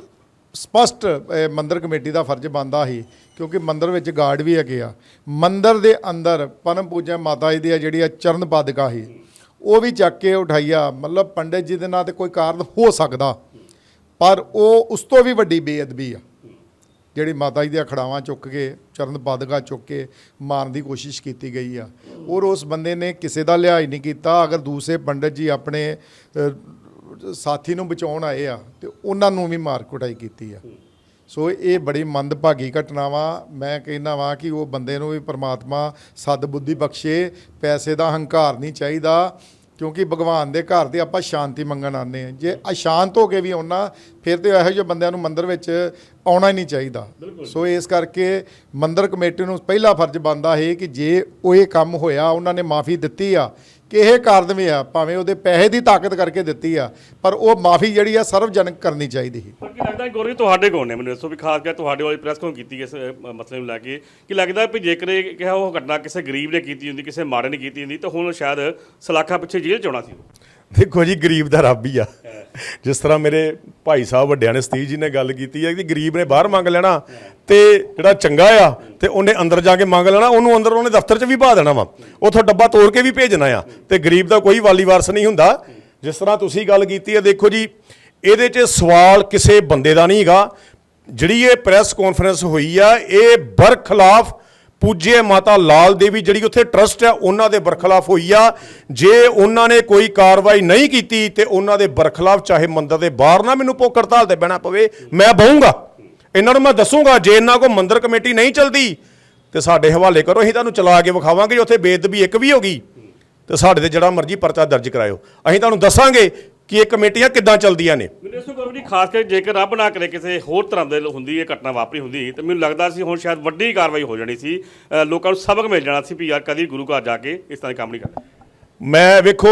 ਸਪਸ਼ਟ ਮੰਦਰ ਕਮੇਟੀ ਦਾ ਫਰਜ਼ ਬਣਦਾ ਸੀ, ਕਿਉਂਕਿ ਮੰਦਰ ਵਿੱਚ ਗਾਰਡ ਵੀ ਹੈਗੇ ਆ। ਮੰਦਰ ਦੇ ਅੰਦਰ ਪਰਮ ਪੂਜਾ ਮਾਤਾ ਜੀ ਦੀ ਆ, ਜਿਹੜੀ ਆ, ਚਰਨ ਪਾਦਿਕਾ ਸੀ। ਉਹ ਵੀ ਚੱਕ ਕੇ ਉਠਾਈਆ। ਮਤਲਬ ਪੰਡਿਤ ਜੀ ਦੇ ਨਾਂ ਤੇ ਕੋਈ ਕਾਰਨ ਹੋ ਸਕਦਾ। ਪਰ ਉਹ ਉਸ ਤੋਂ ਵੀ ਵੱਡੀ ਬੇਅਦਬੀ ਆ। ਜਿਹੜੀ ਮਾਤਾ ਜੀ ਦੀਆਂ ਅਖੜਾਵਾਂ ਚੁੱਕ ਕੇ, ਚਰਨ ਪਾਦਗਾ ਚੁੱਕ ਕੇ ਮਾਰਨ ਦੀ ਕੋਸ਼ਿਸ਼ ਕੀਤੀ ਗਈ ਆ। ਔਰ ਉਸ ਬੰਦੇ ਨੇ ਕਿਸੇ ਦਾ ਲਿਹਾਜ਼ ਨਹੀਂ ਕੀਤਾ। ਅਗਰ ਦੂਸਰੇ ਪੰਡਿਤ ਜੀ ਆਪਣੇ ਸਾਥੀ ਨੂੰ ਬਚਾਉਣ ਆਏ ਆ, ਤੇ ਉਹਨਾਂ ਨੂੰ ਵੀ ਮਾਰ ਕੁਟਾਈ ਕੀਤੀ ਆ। ਸੋ ਇਹ ਬੜੀ ਮੰਦਭਾਗੀ ਘਟਨਾ ਵਾ। ਮੈਂ ਕਹਿੰਦਾ ਵਾਂ ਕਿ ਉਹ ਬੰਦੇ ਨੂੰ ਵੀ ਪ੍ਰਮਾਤਮਾ ਸਦ ਬੁੱਧੀ ਬਖਸ਼ੇ। ਪੈਸੇ ਦਾ ਹੰਕਾਰ ਨਹੀਂ ਚਾਹੀਦਾ ਕਿਉਂਕਿ ਭਗਵਾਨ ਦੇ ਘਰ ਤੇ ਆਪਾਂ ਸ਼ਾਂਤੀ ਮੰਗਣ ਆਉਂਦੇ ਹਾਂ। ਜੇ ਅਸ਼ਾਂਤ ਹੋ ਕੇ ਵੀ ਆਉਣਾ ਫਿਰ ਤੇ ਇਹੋ ਜਿਹੇ ਬੰਦਿਆਂ ਨੂੰ ਮੰਦਿਰ ਵਿੱਚ ਆਉਣਾ ਹੀ ਨਹੀਂ ਚਾਹੀਦਾ। ਸੋ ਇਸ ਕਰਕੇ ਮੰਦਿਰ ਕਮੇਟੀ ਨੂੰ ਪਹਿਲਾ ਫਰਜ਼ ਬਣਦਾ ਹੈ ਕਿ ਜੇ ਉਹ ਇਹ ਕੰਮ ਹੋਇਆ ਉਹਨਾਂ ਨੇ ਮਾਫੀ ਦਿੱਤੀ ਆ ਕਿ ਇਹ ਕਾਰਨ ਵੀ ਆ ਭਾਵੇਂ ਉਹਦੇ ਪੈਸੇ ਦੀ ਤਾਕਤ ਕਰਕੇ ਦਿੱਤੀ ਆ ਪਰ ਉਹ ਮਾਫੀ ਜਿਹੜੀ ਆ ਸਰਵਜਨਕ ਕਰਨੀ ਚਾਹੀਦੀ ਸੀ। ਪਰ ਕੀ ਲੱਗਦਾ ਗੌਰੀ ਤੁਹਾਡੇ ਕੋਲ ਨੇ ਮੈਨੂੰ ਦੱਸੋ ਵੀ ਖਾਸ ਕਰਕੇ ਤੁਹਾਡੇ ਵਾਲੀ ਪ੍ਰੈਸ ਕੋਲ ਕੀਤੀ ਇਸ ਅ, ਮਸਲੇ ਨੂੰ ਲੈ ਕੇ। ਕੀ ਲੱਗਦਾ ਵੀ ਜੇਕਰ ਇਹ ਕਿਹਾ ਉਹ ਘਟਨਾ ਕਿਸੇ ਗਰੀਬ ਨੇ ਕੀਤੀ ਹੁੰਦੀ ਕਿਸੇ ਮਾੜੇ ਨੇ ਕੀਤੀ ਹੁੰਦੀ ਤਾਂ ਹੁਣ ਸ਼ਾਇਦ ਸਲਾਖਾ ਪਿੱਛੇ ਜੇਲ੍ਹ ਚ ਆਉਣਾ ਸੀ। ਦੇਖੋ ਜੀ ਗਰੀਬ ਦਾ ਰੱਬ ਹੀ ਆ। ਜਿਸ ਤਰ੍ਹਾਂ ਮੇਰੇ ਭਾਈ ਸਾਹਿਬ ਵੱਡਿਆਂ ਨੇ ਸਤੀਸ਼ ਜੀ ਨੇ ਗੱਲ ਕੀਤੀ ਹੈ ਕਿ ਗਰੀਬ ਨੇ ਬਾਹਰ ਮੰਗ ਲੈਣਾ ਤੇ ਜਿਹੜਾ ਚੰਗਾ ਆ ਤੇ ਉਹਨੇ ਅੰਦਰ ਜਾ ਕੇ ਮੰਗ ਲੈਣਾ ਉਹਨੂੰ ਅੰਦਰ ਉਹਨੇ ਦਫ਼ਤਰ 'ਚ ਵੀ ਪਾ ਦੇਣਾ ਵਾ। ਉਥੋਂ ਡੱਬਾ ਤੋੜ ਕੇ ਵੀ ਭੇਜਣਾ ਆ। ਤੇ ਗਰੀਬ ਦਾ ਕੋਈ ਵਾਲੀ ਵਾਰਸ ਨਹੀਂ ਹੁੰਦਾ। ਜਿਸ ਤਰ੍ਹਾਂ ਤੁਸੀਂ ਗੱਲ ਕੀਤੀ ਹੈ ਦੇਖੋ ਜੀ ਇਹਦੇ 'ਚ ਸਵਾਲ ਕਿਸੇ ਬੰਦੇ ਦਾ ਨਹੀਂ ਹੈਗਾ। ਜਿਹੜੀ ਇਹ ਪ੍ਰੈਸ ਕਾਨਫਰੰਸ ਹੋਈ ਆ ਇਹ ਬਰਖਲਾਫ ਪੂਜੇ ਮਾਤਾ ਲਾਲ ਦੇਵੀ ਜਿਹੜੀ ਉੱਥੇ ਟਰਸਟ ਹੈ, ਉਹਨਾਂ ਦੇ ਬਰਖਲਾਫ ਹੋਈ ਆ। ਜੇ ਉਹਨਾਂ ਨੇ ਕੋਈ ਕਾਰਵਾਈ ਨਹੀਂ ਕੀਤੀ ਤੇ ਉਹਨਾਂ ਦੇ ਬਰਖਲਾਫ ਚਾਹੇ ਮੰਦਰ ਦੇ ਬਾਹਰ ਨਾ ਮੈਨੂੰ ਭੁੱਖ ਹੜਤਾਲ ਤੇ ਬਹਿਣਾ ਪਵੇ, ਮੈਂ ਬਹੂੰਗਾ। ਇਹਨਾਂ ਨੂੰ ਮੈਂ ਦੱਸੂਗਾ, ਜੇ ਇਹਨਾਂ ਕੋ ਮੰਦਰ ਕਮੇਟੀ ਨਹੀਂ ਚਲਦੀ, ਤੇ ਸਾਡੇ ਹਵਾਲੇ ਕਰੋ, ਅਸੀਂ ਤੁਹਾਨੂੰ ਚਲਾ ਕੇ ਵਿਖਾਵਾਂਗੇ ਉੱਥੇ ਬੇਦਬੀ ਇੱਕ ਵੀ ਹੋ ਗਈ, ਤੇ ਸਾਡੇ ਤੇ ਜਿਹੜਾ ਮਰਜ਼ੀ ਪਰਚਾ ਦਰਜ ਕਰਾਇਓ। ਅਸੀਂ ਤੁਹਾਨੂੰ ਦੱਸਾਂਗੇ ਕਿ ਇਹ ਕਮੇਟੀਆਂ ਕਿੱਦਾਂ ਚੱਲਦੀਆਂ ਨੇ? ਮੈਨੂੰ ਇਸ ਤੋਂ ਜੀ ਖਾਸ ਕਰਕੇ ਜੇਕਰ ਰੱਬ ਨਾ ਕਰੇ ਕਿਸੇ ਹੋਰ ਤਰ੍ਹਾਂ ਦੇ ਹੁੰਦੀ ਇਹ ਘਟਨਾ ਵਾਪਰੀ ਹੁੰਦੀ ਤਾਂ ਮੈਨੂੰ ਲੱਗਦਾ ਸੀ ਹੁਣ ਸ਼ਾਇਦ ਵੱਡੀ ਕਾਰਵਾਈ ਹੋ ਜਾਣੀ ਸੀ ਲੋਕਾਂ ਨੂੰ ਸਬਕ ਮਿਲ ਜਾਣਾ ਸੀ ਵੀ ਯਾਰ ਕਦੀ ਗੁਰੂ ਘਰ ਜਾ ਕੇ ਇਸ ਤਰ੍ਹਾਂ ਦੇ ਕੰਮ ਨਹੀਂ ਕਰਨਾ। ਮੈਂ ਵੇਖੋ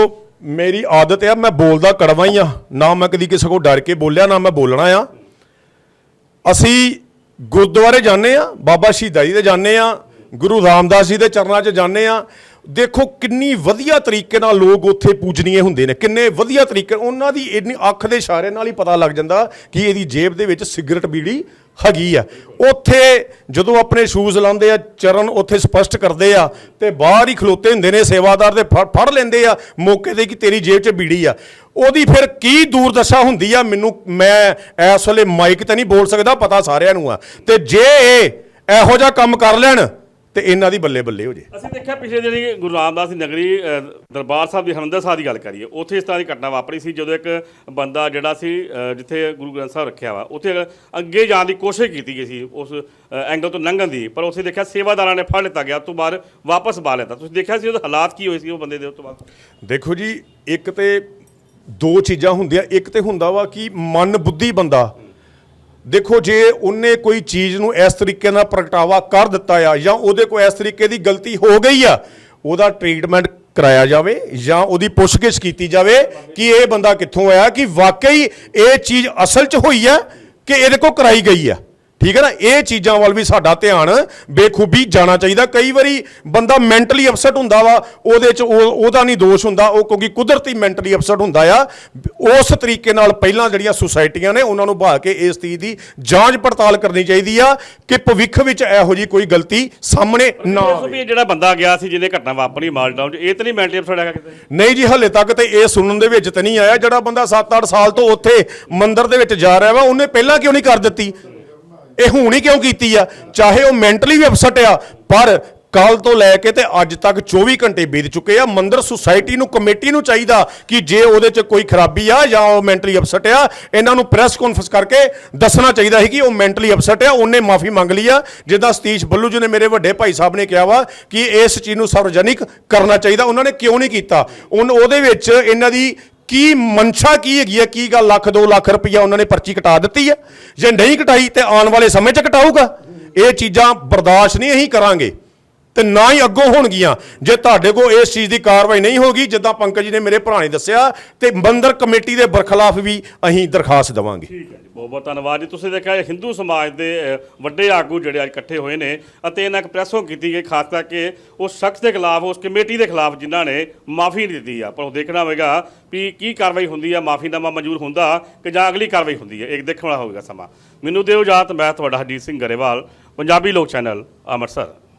ਮੇਰੀ ਆਦਤ ਆ ਮੈਂ ਬੋਲਦਾ ਕੜਵਾ ਹੀ ਆ। ਨਾ ਮੈਂ ਕਦੀ ਕਿਸੇ ਕੋ ਡਰ ਕੇ ਬੋਲਿਆ ਨਾ ਮੈਂ ਬੋਲਣਾ ਆ। ਅਸੀਂ ਗੁਰਦੁਆਰੇ ਜਾਂਦੇ ਆ ਬਾਬਾ ਸ਼ਹੀਦਾਂ ਜੀ ਦੇ ਜਾਂਦੇ ਆ ਗੁਰੂ ਰਾਮਦਾਸ ਜੀ ਦੇ ਚਰਨਾਂ 'ਚ ਜਾਂਦੇ ਆ। ਦੇਖੋ ਕਿੰਨੀ ਵਧੀਆ ਤਰੀਕੇ ਨਾਲ ਲੋਕ ਉੱਥੇ ਪੂਜਨੀਏ ਹੁੰਦੇ ਨੇ, ਕਿੰਨੇ ਵਧੀਆ ਤਰੀਕੇ ਉਹਨਾਂ ਦੀ ਇੰਨੀ ਅੱਖ ਦੇ ਇਸ਼ਾਰੇ ਨਾਲ ਹੀ ਪਤਾ ਲੱਗ ਜਾਂਦਾ ਕਿ ਇਹਦੀ ਜੇਬ ਦੇ ਵਿੱਚ ਸਿਗਰਟ ਬੀੜੀ ਹੈਗੀ ਆ। ਉੱਥੇ ਜਦੋਂ ਆਪਣੇ ਸ਼ੂਜ਼ ਲਾਉਂਦੇ ਆ, ਚਰਨ ਉੱਥੇ ਸਪਸ਼ਟ ਕਰਦੇ ਆ ਤੇ ਬਾਹਰ ਹੀ ਖਲੋਤੇ ਹੁੰਦੇ ਨੇ, ਸੇਵਾਦਾਰ ਦੇ ਫੜ ਫੜ ਲੈਂਦੇ ਆ, ਮੌਕੇ ਤੇ ਕਿ ਤੇਰੀ ਜੇਬ 'ਚ ਬੀੜੀ ਆ। ਉਹਦੀ ਫਿਰ ਕੀ ਦੂਰਦਸ਼ਾ ਹੁੰਦੀ ਆ, ਮੈਨੂੰ, ਮੈਂ ਇਸ ਵੇਲੇ ਮਾਈਕ ਤੇ ਨਹੀਂ ਬੋਲ ਸਕਦਾ, ਪਤਾ ਸਾਰਿਆਂ ਨੂੰ ਆ। ਤੇ ਜੇ ਇਹੋ ਜਿਹਾ ਕੰਮ ਕਰ ਲੈਣ ਤੇ ਇਹਨਾਂ ਦੀ ਬੱਲੇ ਬੱਲੇ ਹੋ ਜੇ। ਅਸੀਂ ਦੇਖਿਆ ਪਿਛਲੇ ਦਿਨੀ ਗੁਰੂ ਰਾਮਦਾਸ ਦੀ ਨਗਰੀ ਅ, ਦਰਬਾਰ ਸਾਹਿਬ ਦੀ ਹਰਿਮੰਦਰ ਸਾਹਿਬ ਦੀ ਗੱਲ ਕਰੀਏ ਉੱਥੇ ਇਸ ਤਰ੍ਹਾਂ ਦੀ ਘਟਨਾ ਵਾਪਰੀ ਸੀ ਜਦੋਂ ਇੱਕ ਬੰਦਾ ਜਿਹੜਾ ਸੀ ਅ, ਜਿੱਥੇ ਗੁਰੂ ਗ੍ਰੰਥ ਸਾਹਿਬ ਰੱਖਿਆ ਵਾ ਉੱਥੇ ਅੱਗੇ ਜਾਣ ਦੀ ਕੋਸ਼ਿਸ਼ ਕੀਤੀ ਗਈ ਸੀ ਉਸ ਐਂਗਲ ਤੋਂ ਲੰਘਣ ਦੀ ਪਰ ਉੱਥੇ ਦੇਖਿਆ ਸੇਵਾਦਾਰਾਂ ਨੇ ਫੜ ਲਿੱਤਾ ਗਿਆ ਉਸ ਤੋਂ ਬਾਅਦ ਵਾਪਸ ਪਾ ਲਿੱਤਾ। ਤੁਸੀਂ ਦੇਖਿਆ ਸੀ ਉਹਦੇ ਹਾਲਾਤ ਕੀ ਹੋਏ ਸੀ ਉਹ ਬੰਦੇ ਦੇ ਉਸ ਤੋਂ ਬਾਅਦ? ਦੇਖੋ ਜੀ ਇੱਕ ਤੇ ਦੋ ਚੀਜ਼ਾਂ ਹੁੰਦੀਆਂ ਇੱਕ ਤੇ ਹੁੰਦਾ ਵਾ ਕਿ ਮਨ ਬੁੱਧੀ ਬੰਦਾ ਦੇਖੋ, ਜੇ ਉਹਨੇ ਕੋਈ ਚੀਜ਼ ਨੂੰ ਇਸ ਤਰੀਕੇ ਨਾਲ ਪ੍ਰਗਟਾਵਾ ਕਰ ਦਿੱਤਾ ਆ ਜਾਂ ਉਹਦੇ ਕੋਲ ਇਸ ਤਰੀਕੇ ਦੀ ਗਲਤੀ ਹੋ ਗਈ ਆ, ਉਹਦਾ ਟ੍ਰੀਟਮੈਂਟ ਕਰਾਇਆ ਜਾਵੇ ਜਾਂ ਉਹਦੀ ਪੁੱਛਗਿੱਛ ਕੀਤੀ ਜਾਵੇ ਕਿ ਇਹ ਬੰਦਾ ਕਿੱਥੋਂ ਆਇਆ, ਕਿ ਵਾਕਈ ਇਹ ਚੀਜ਼ ਅਸਲ 'ਚ ਹੋਈ ਆ ਕਿ ਇਹਦੇ ਕੋਲ ਕਰਾਈ ਗਈ ਆ। ਠੀਕ ਹੈ ਨਾ? ਇਹ ਚੀਜ਼ਾਂ ਵੱਲ ਵੀ ਸਾਡਾ ਧਿਆਨ ਬੇਖੂਬੀ ਜਾਣਾ ਚਾਹੀਦਾ। ਕਈ ਵਾਰੀ ਬੰਦਾ ਮੈਂਟਲੀ ਅਪਸੈਟ ਹੁੰਦਾ ਵਾ ਉਹਦੇ ਚ ਉਹ- ਉਹਦਾ ਨਹੀਂ ਦੋਸ਼ ਹੁੰਦਾ ਉਹ ਕਿਉਂਕਿ ਕੁਦਰਤੀ ਮੈਂਟਲੀ ਅਪਸੈਟ ਹੁੰਦਾ ਆ। ਉਸ ਤਰੀਕੇ ਨਾਲ ਪਹਿਲਾਂ ਜਿਹੜੀਆਂ ਸੁਸਾਇਟੀਆਂ ਨੇ ਉਹਨਾਂ ਨੂੰ ਬਹਾ ਕੇ ਇਸ ਚੀਜ਼ ਦੀ ਜਾਂਚ ਪੜਤਾਲ ਕਰਨੀ ਚਾਹੀਦੀ ਆ ਕਿ ਭਵਿੱਖ ਵਿੱਚ ਇਹੋ ਜੀ ਕੋਈ ਗਲਤੀ ਸਾਹਮਣੇ ਨਾ ਆਵੇ। ਜਿਹੜਾ ਬੰਦਾ ਗਿਆ ਸੀ ਜਿਹਨੇ ਘਟਨਾ ਵਾਪਰੀ ਮਾਲਟਾਊਨ 'ਚ ਇਹ ਤਾਂ ਨਹੀਂ ਮੈਂਟਲੀ ਅਪਸੈਟ ਹੈਗਾ ਕਿਤੇ? ਨਹੀਂ ਜੀ ਹਲੇ ਤੱਕ ਤੇ ਇਹ ਸੁਣਨ ਦੇ ਵਿੱਚ ਤੇ ਨਹੀਂ ਆਇਆ। ਜਿਹੜਾ ਬੰਦਾ 7-8 ਸਾਲ ਤੋਂ ਉੱਥੇ ਮੰਦਿਰ ਦੇ ਵਿੱਚ ਜਾ ਰਿਹਾ ਵਾ ਉਹਨੇ ਪਹਿਲਾਂ ਕਿਉਂ ਨਹੀਂ ਕਰ ਦਿੱਤੀ? ਇਹ ਹੁਣ ਹੀ ਕਿਉਂ ਕੀਤੀ ਆ? ਚਾਹੇ ਉਹ ਮੈਂਟਲੀ ਵੀ ਅਪਸੈਟ ਆ, ਪਰ ਕੱਲ ਤੋਂ ਲੈ ਕੇ ਤੇ ਅੱਜ ਤੱਕ 24 ਘੰਟੇ ਬੀਤ ਚੁੱਕੇ ਆ। ਮੰਦਰ ਸੁਸਾਇਟੀ ਨੂੰ ਕਮੇਟੀ ਨੂੰ ਚਾਹੀਦਾ ਕਿ ਜੇ ਉਹਦੇ 'ਚ ਕੋਈ ਖਰਾਬੀ ਆ ਜਾਂ ਉਹ ਮੈਂਟਲੀ ਅਪਸੈਟ ਆ, ਇਹਨਾਂ ਨੂੰ ਪ੍ਰੈਸ ਕਾਨਫਰੰਸ ਕਰਕੇ ਦੱਸਣਾ ਚਾਹੀਦਾ ਸੀ ਕਿ ਉਹ ਮੈਂਟਲੀ ਅਪਸੈਟ ਆ, ਉਹਨੇ ਮਾਫੀ ਮੰਗ ਲਈ ਆ। ਜਿੱਦਾਂ ਸਤੀਸ਼ ਬੱਲੂ ਜੀ ਨੇ ਮੇਰੇ ਵੱਡੇ ਭਾਈ ਸਾਹਿਬ ਨੇ ਕਿਹਾ ਵਾ ਕਿ ਇਸ ਚੀਜ਼ ਨੂੰ ਸਾਰਵਜਨਿਕ ਕਰਨਾ ਚਾਹੀਦਾ। ਉਹਨਾਂ ਨੇ ਕਿਉਂ ਨਹੀਂ ਕੀਤਾ? ਉਹਨ ਉਹਦੇ ਵਿੱਚ ਇਹਨਾਂ ਦੀ ਕੀ ਮਨਸ਼ਾ ਕੀ ਹੈਗੀ ਹੈ ਕੀ ਗੱਲ? ਲੱਖ 2 ਲੱਖ ਰੁਪਈਆ ਉਹਨਾਂ ਨੇ ਪਰਚੀ ਕਟਾ ਦਿੱਤੀ ਹੈ ਜੇ ਨਹੀਂ ਕਟਾਈ ਤੇ ਆਉਣ ਵਾਲੇ ਸਮੇਂ 'ਚ ਕਟਾਊਗਾ। ਇਹ ਚੀਜ਼ਾਂ ਬਰਦਾਸ਼ਤ ਨਹੀਂ ਅਸੀਂ ਕਰਾਂਗੇ। ਤੇ ਨਾ ਹੀ ਅੱਗੋਂ ਹੋਣਗੀਆਂ। ਜੇ ਤੁਹਾਡੇ ਕੋਲ ਇਸ ਚੀਜ਼ ਦੀ ਕਾਰਵਾਈ ਨਹੀਂ ਹੋਗੀ ਜਿੱਦਾਂ ਪੰਕਜ ਜੀ ਨੇ ਮੇਰੇ ਭਰਾ ਨੇ ਦੱਸਿਆ, ਤੇ ਮੰਦਰ ਕਮੇਟੀ ਦੇ ਬਰਖਲਾਫ ਵੀ ਅਸੀਂ ਦਰਖਾਸਤ ਦੇਵਾਂਗੇ। ਠੀਕ ਹੈ ਜੀ, ਬਹੁਤ ਬਹੁਤ ਧੰਨਵਾਦ ਜੀ। ਤੁਸੀਂ ਦੇਖਿਆ ਹਿੰਦੂ ਸਮਾਜ ਦੇ ਵੱਡੇ ਆਗੂ ਜਿਹੜੇ ਅੱਜ ਇਕੱਠੇ ਹੋਏ ਨੇ ਅਤੇ ਇਹਨਾਂ ਇੱਕ ਪ੍ਰੈਸੋਂ ਕੀਤੀ ਗਈ, ਖਾਸ ਕਰਕੇ ਉਸ ਸ਼ਖਸ ਦੇ ਖਿਲਾਫ, ਉਸ ਕਮੇਟੀ ਦੇ ਖਿਲਾਫ ਜਿਨ੍ਹਾਂ ਨੇ ਮਾਫੀ ਨਹੀਂ ਦਿੱਤੀ ਆ। ਪਰ ਉਹ ਦੇਖਣਾ ਹੋਵੇਗਾ ਵੀ ਕੀ ਕਾਰਵਾਈ ਹੁੰਦੀ ਆ, ਮਾਫੀਨਾਮਾ ਮਨਜ਼ੂਰ ਹੁੰਦਾ ਕਿ ਜਾਂ ਅਗਲੀ ਕਾਰਵਾਈ ਹੁੰਦੀ ਹੈ ਇੱਕ ਦੇਖਣ ਵਾਲਾ ਹੋਵੇਗਾ ਸਮਾਂ। ਮੈਨੂੰ ਦਿਓ ਇਜਾਜ਼ਤ, ਮੈਂ ਤੁਹਾਡਾ ਹਰਜੀਤ ਸਿੰਘ ਗਰੇਵਾਲ, ਪੰਜਾਬੀ ਲੋਕ ਚੈਨਲ, ਅੰਮ੍ਰਿਤਸਰ।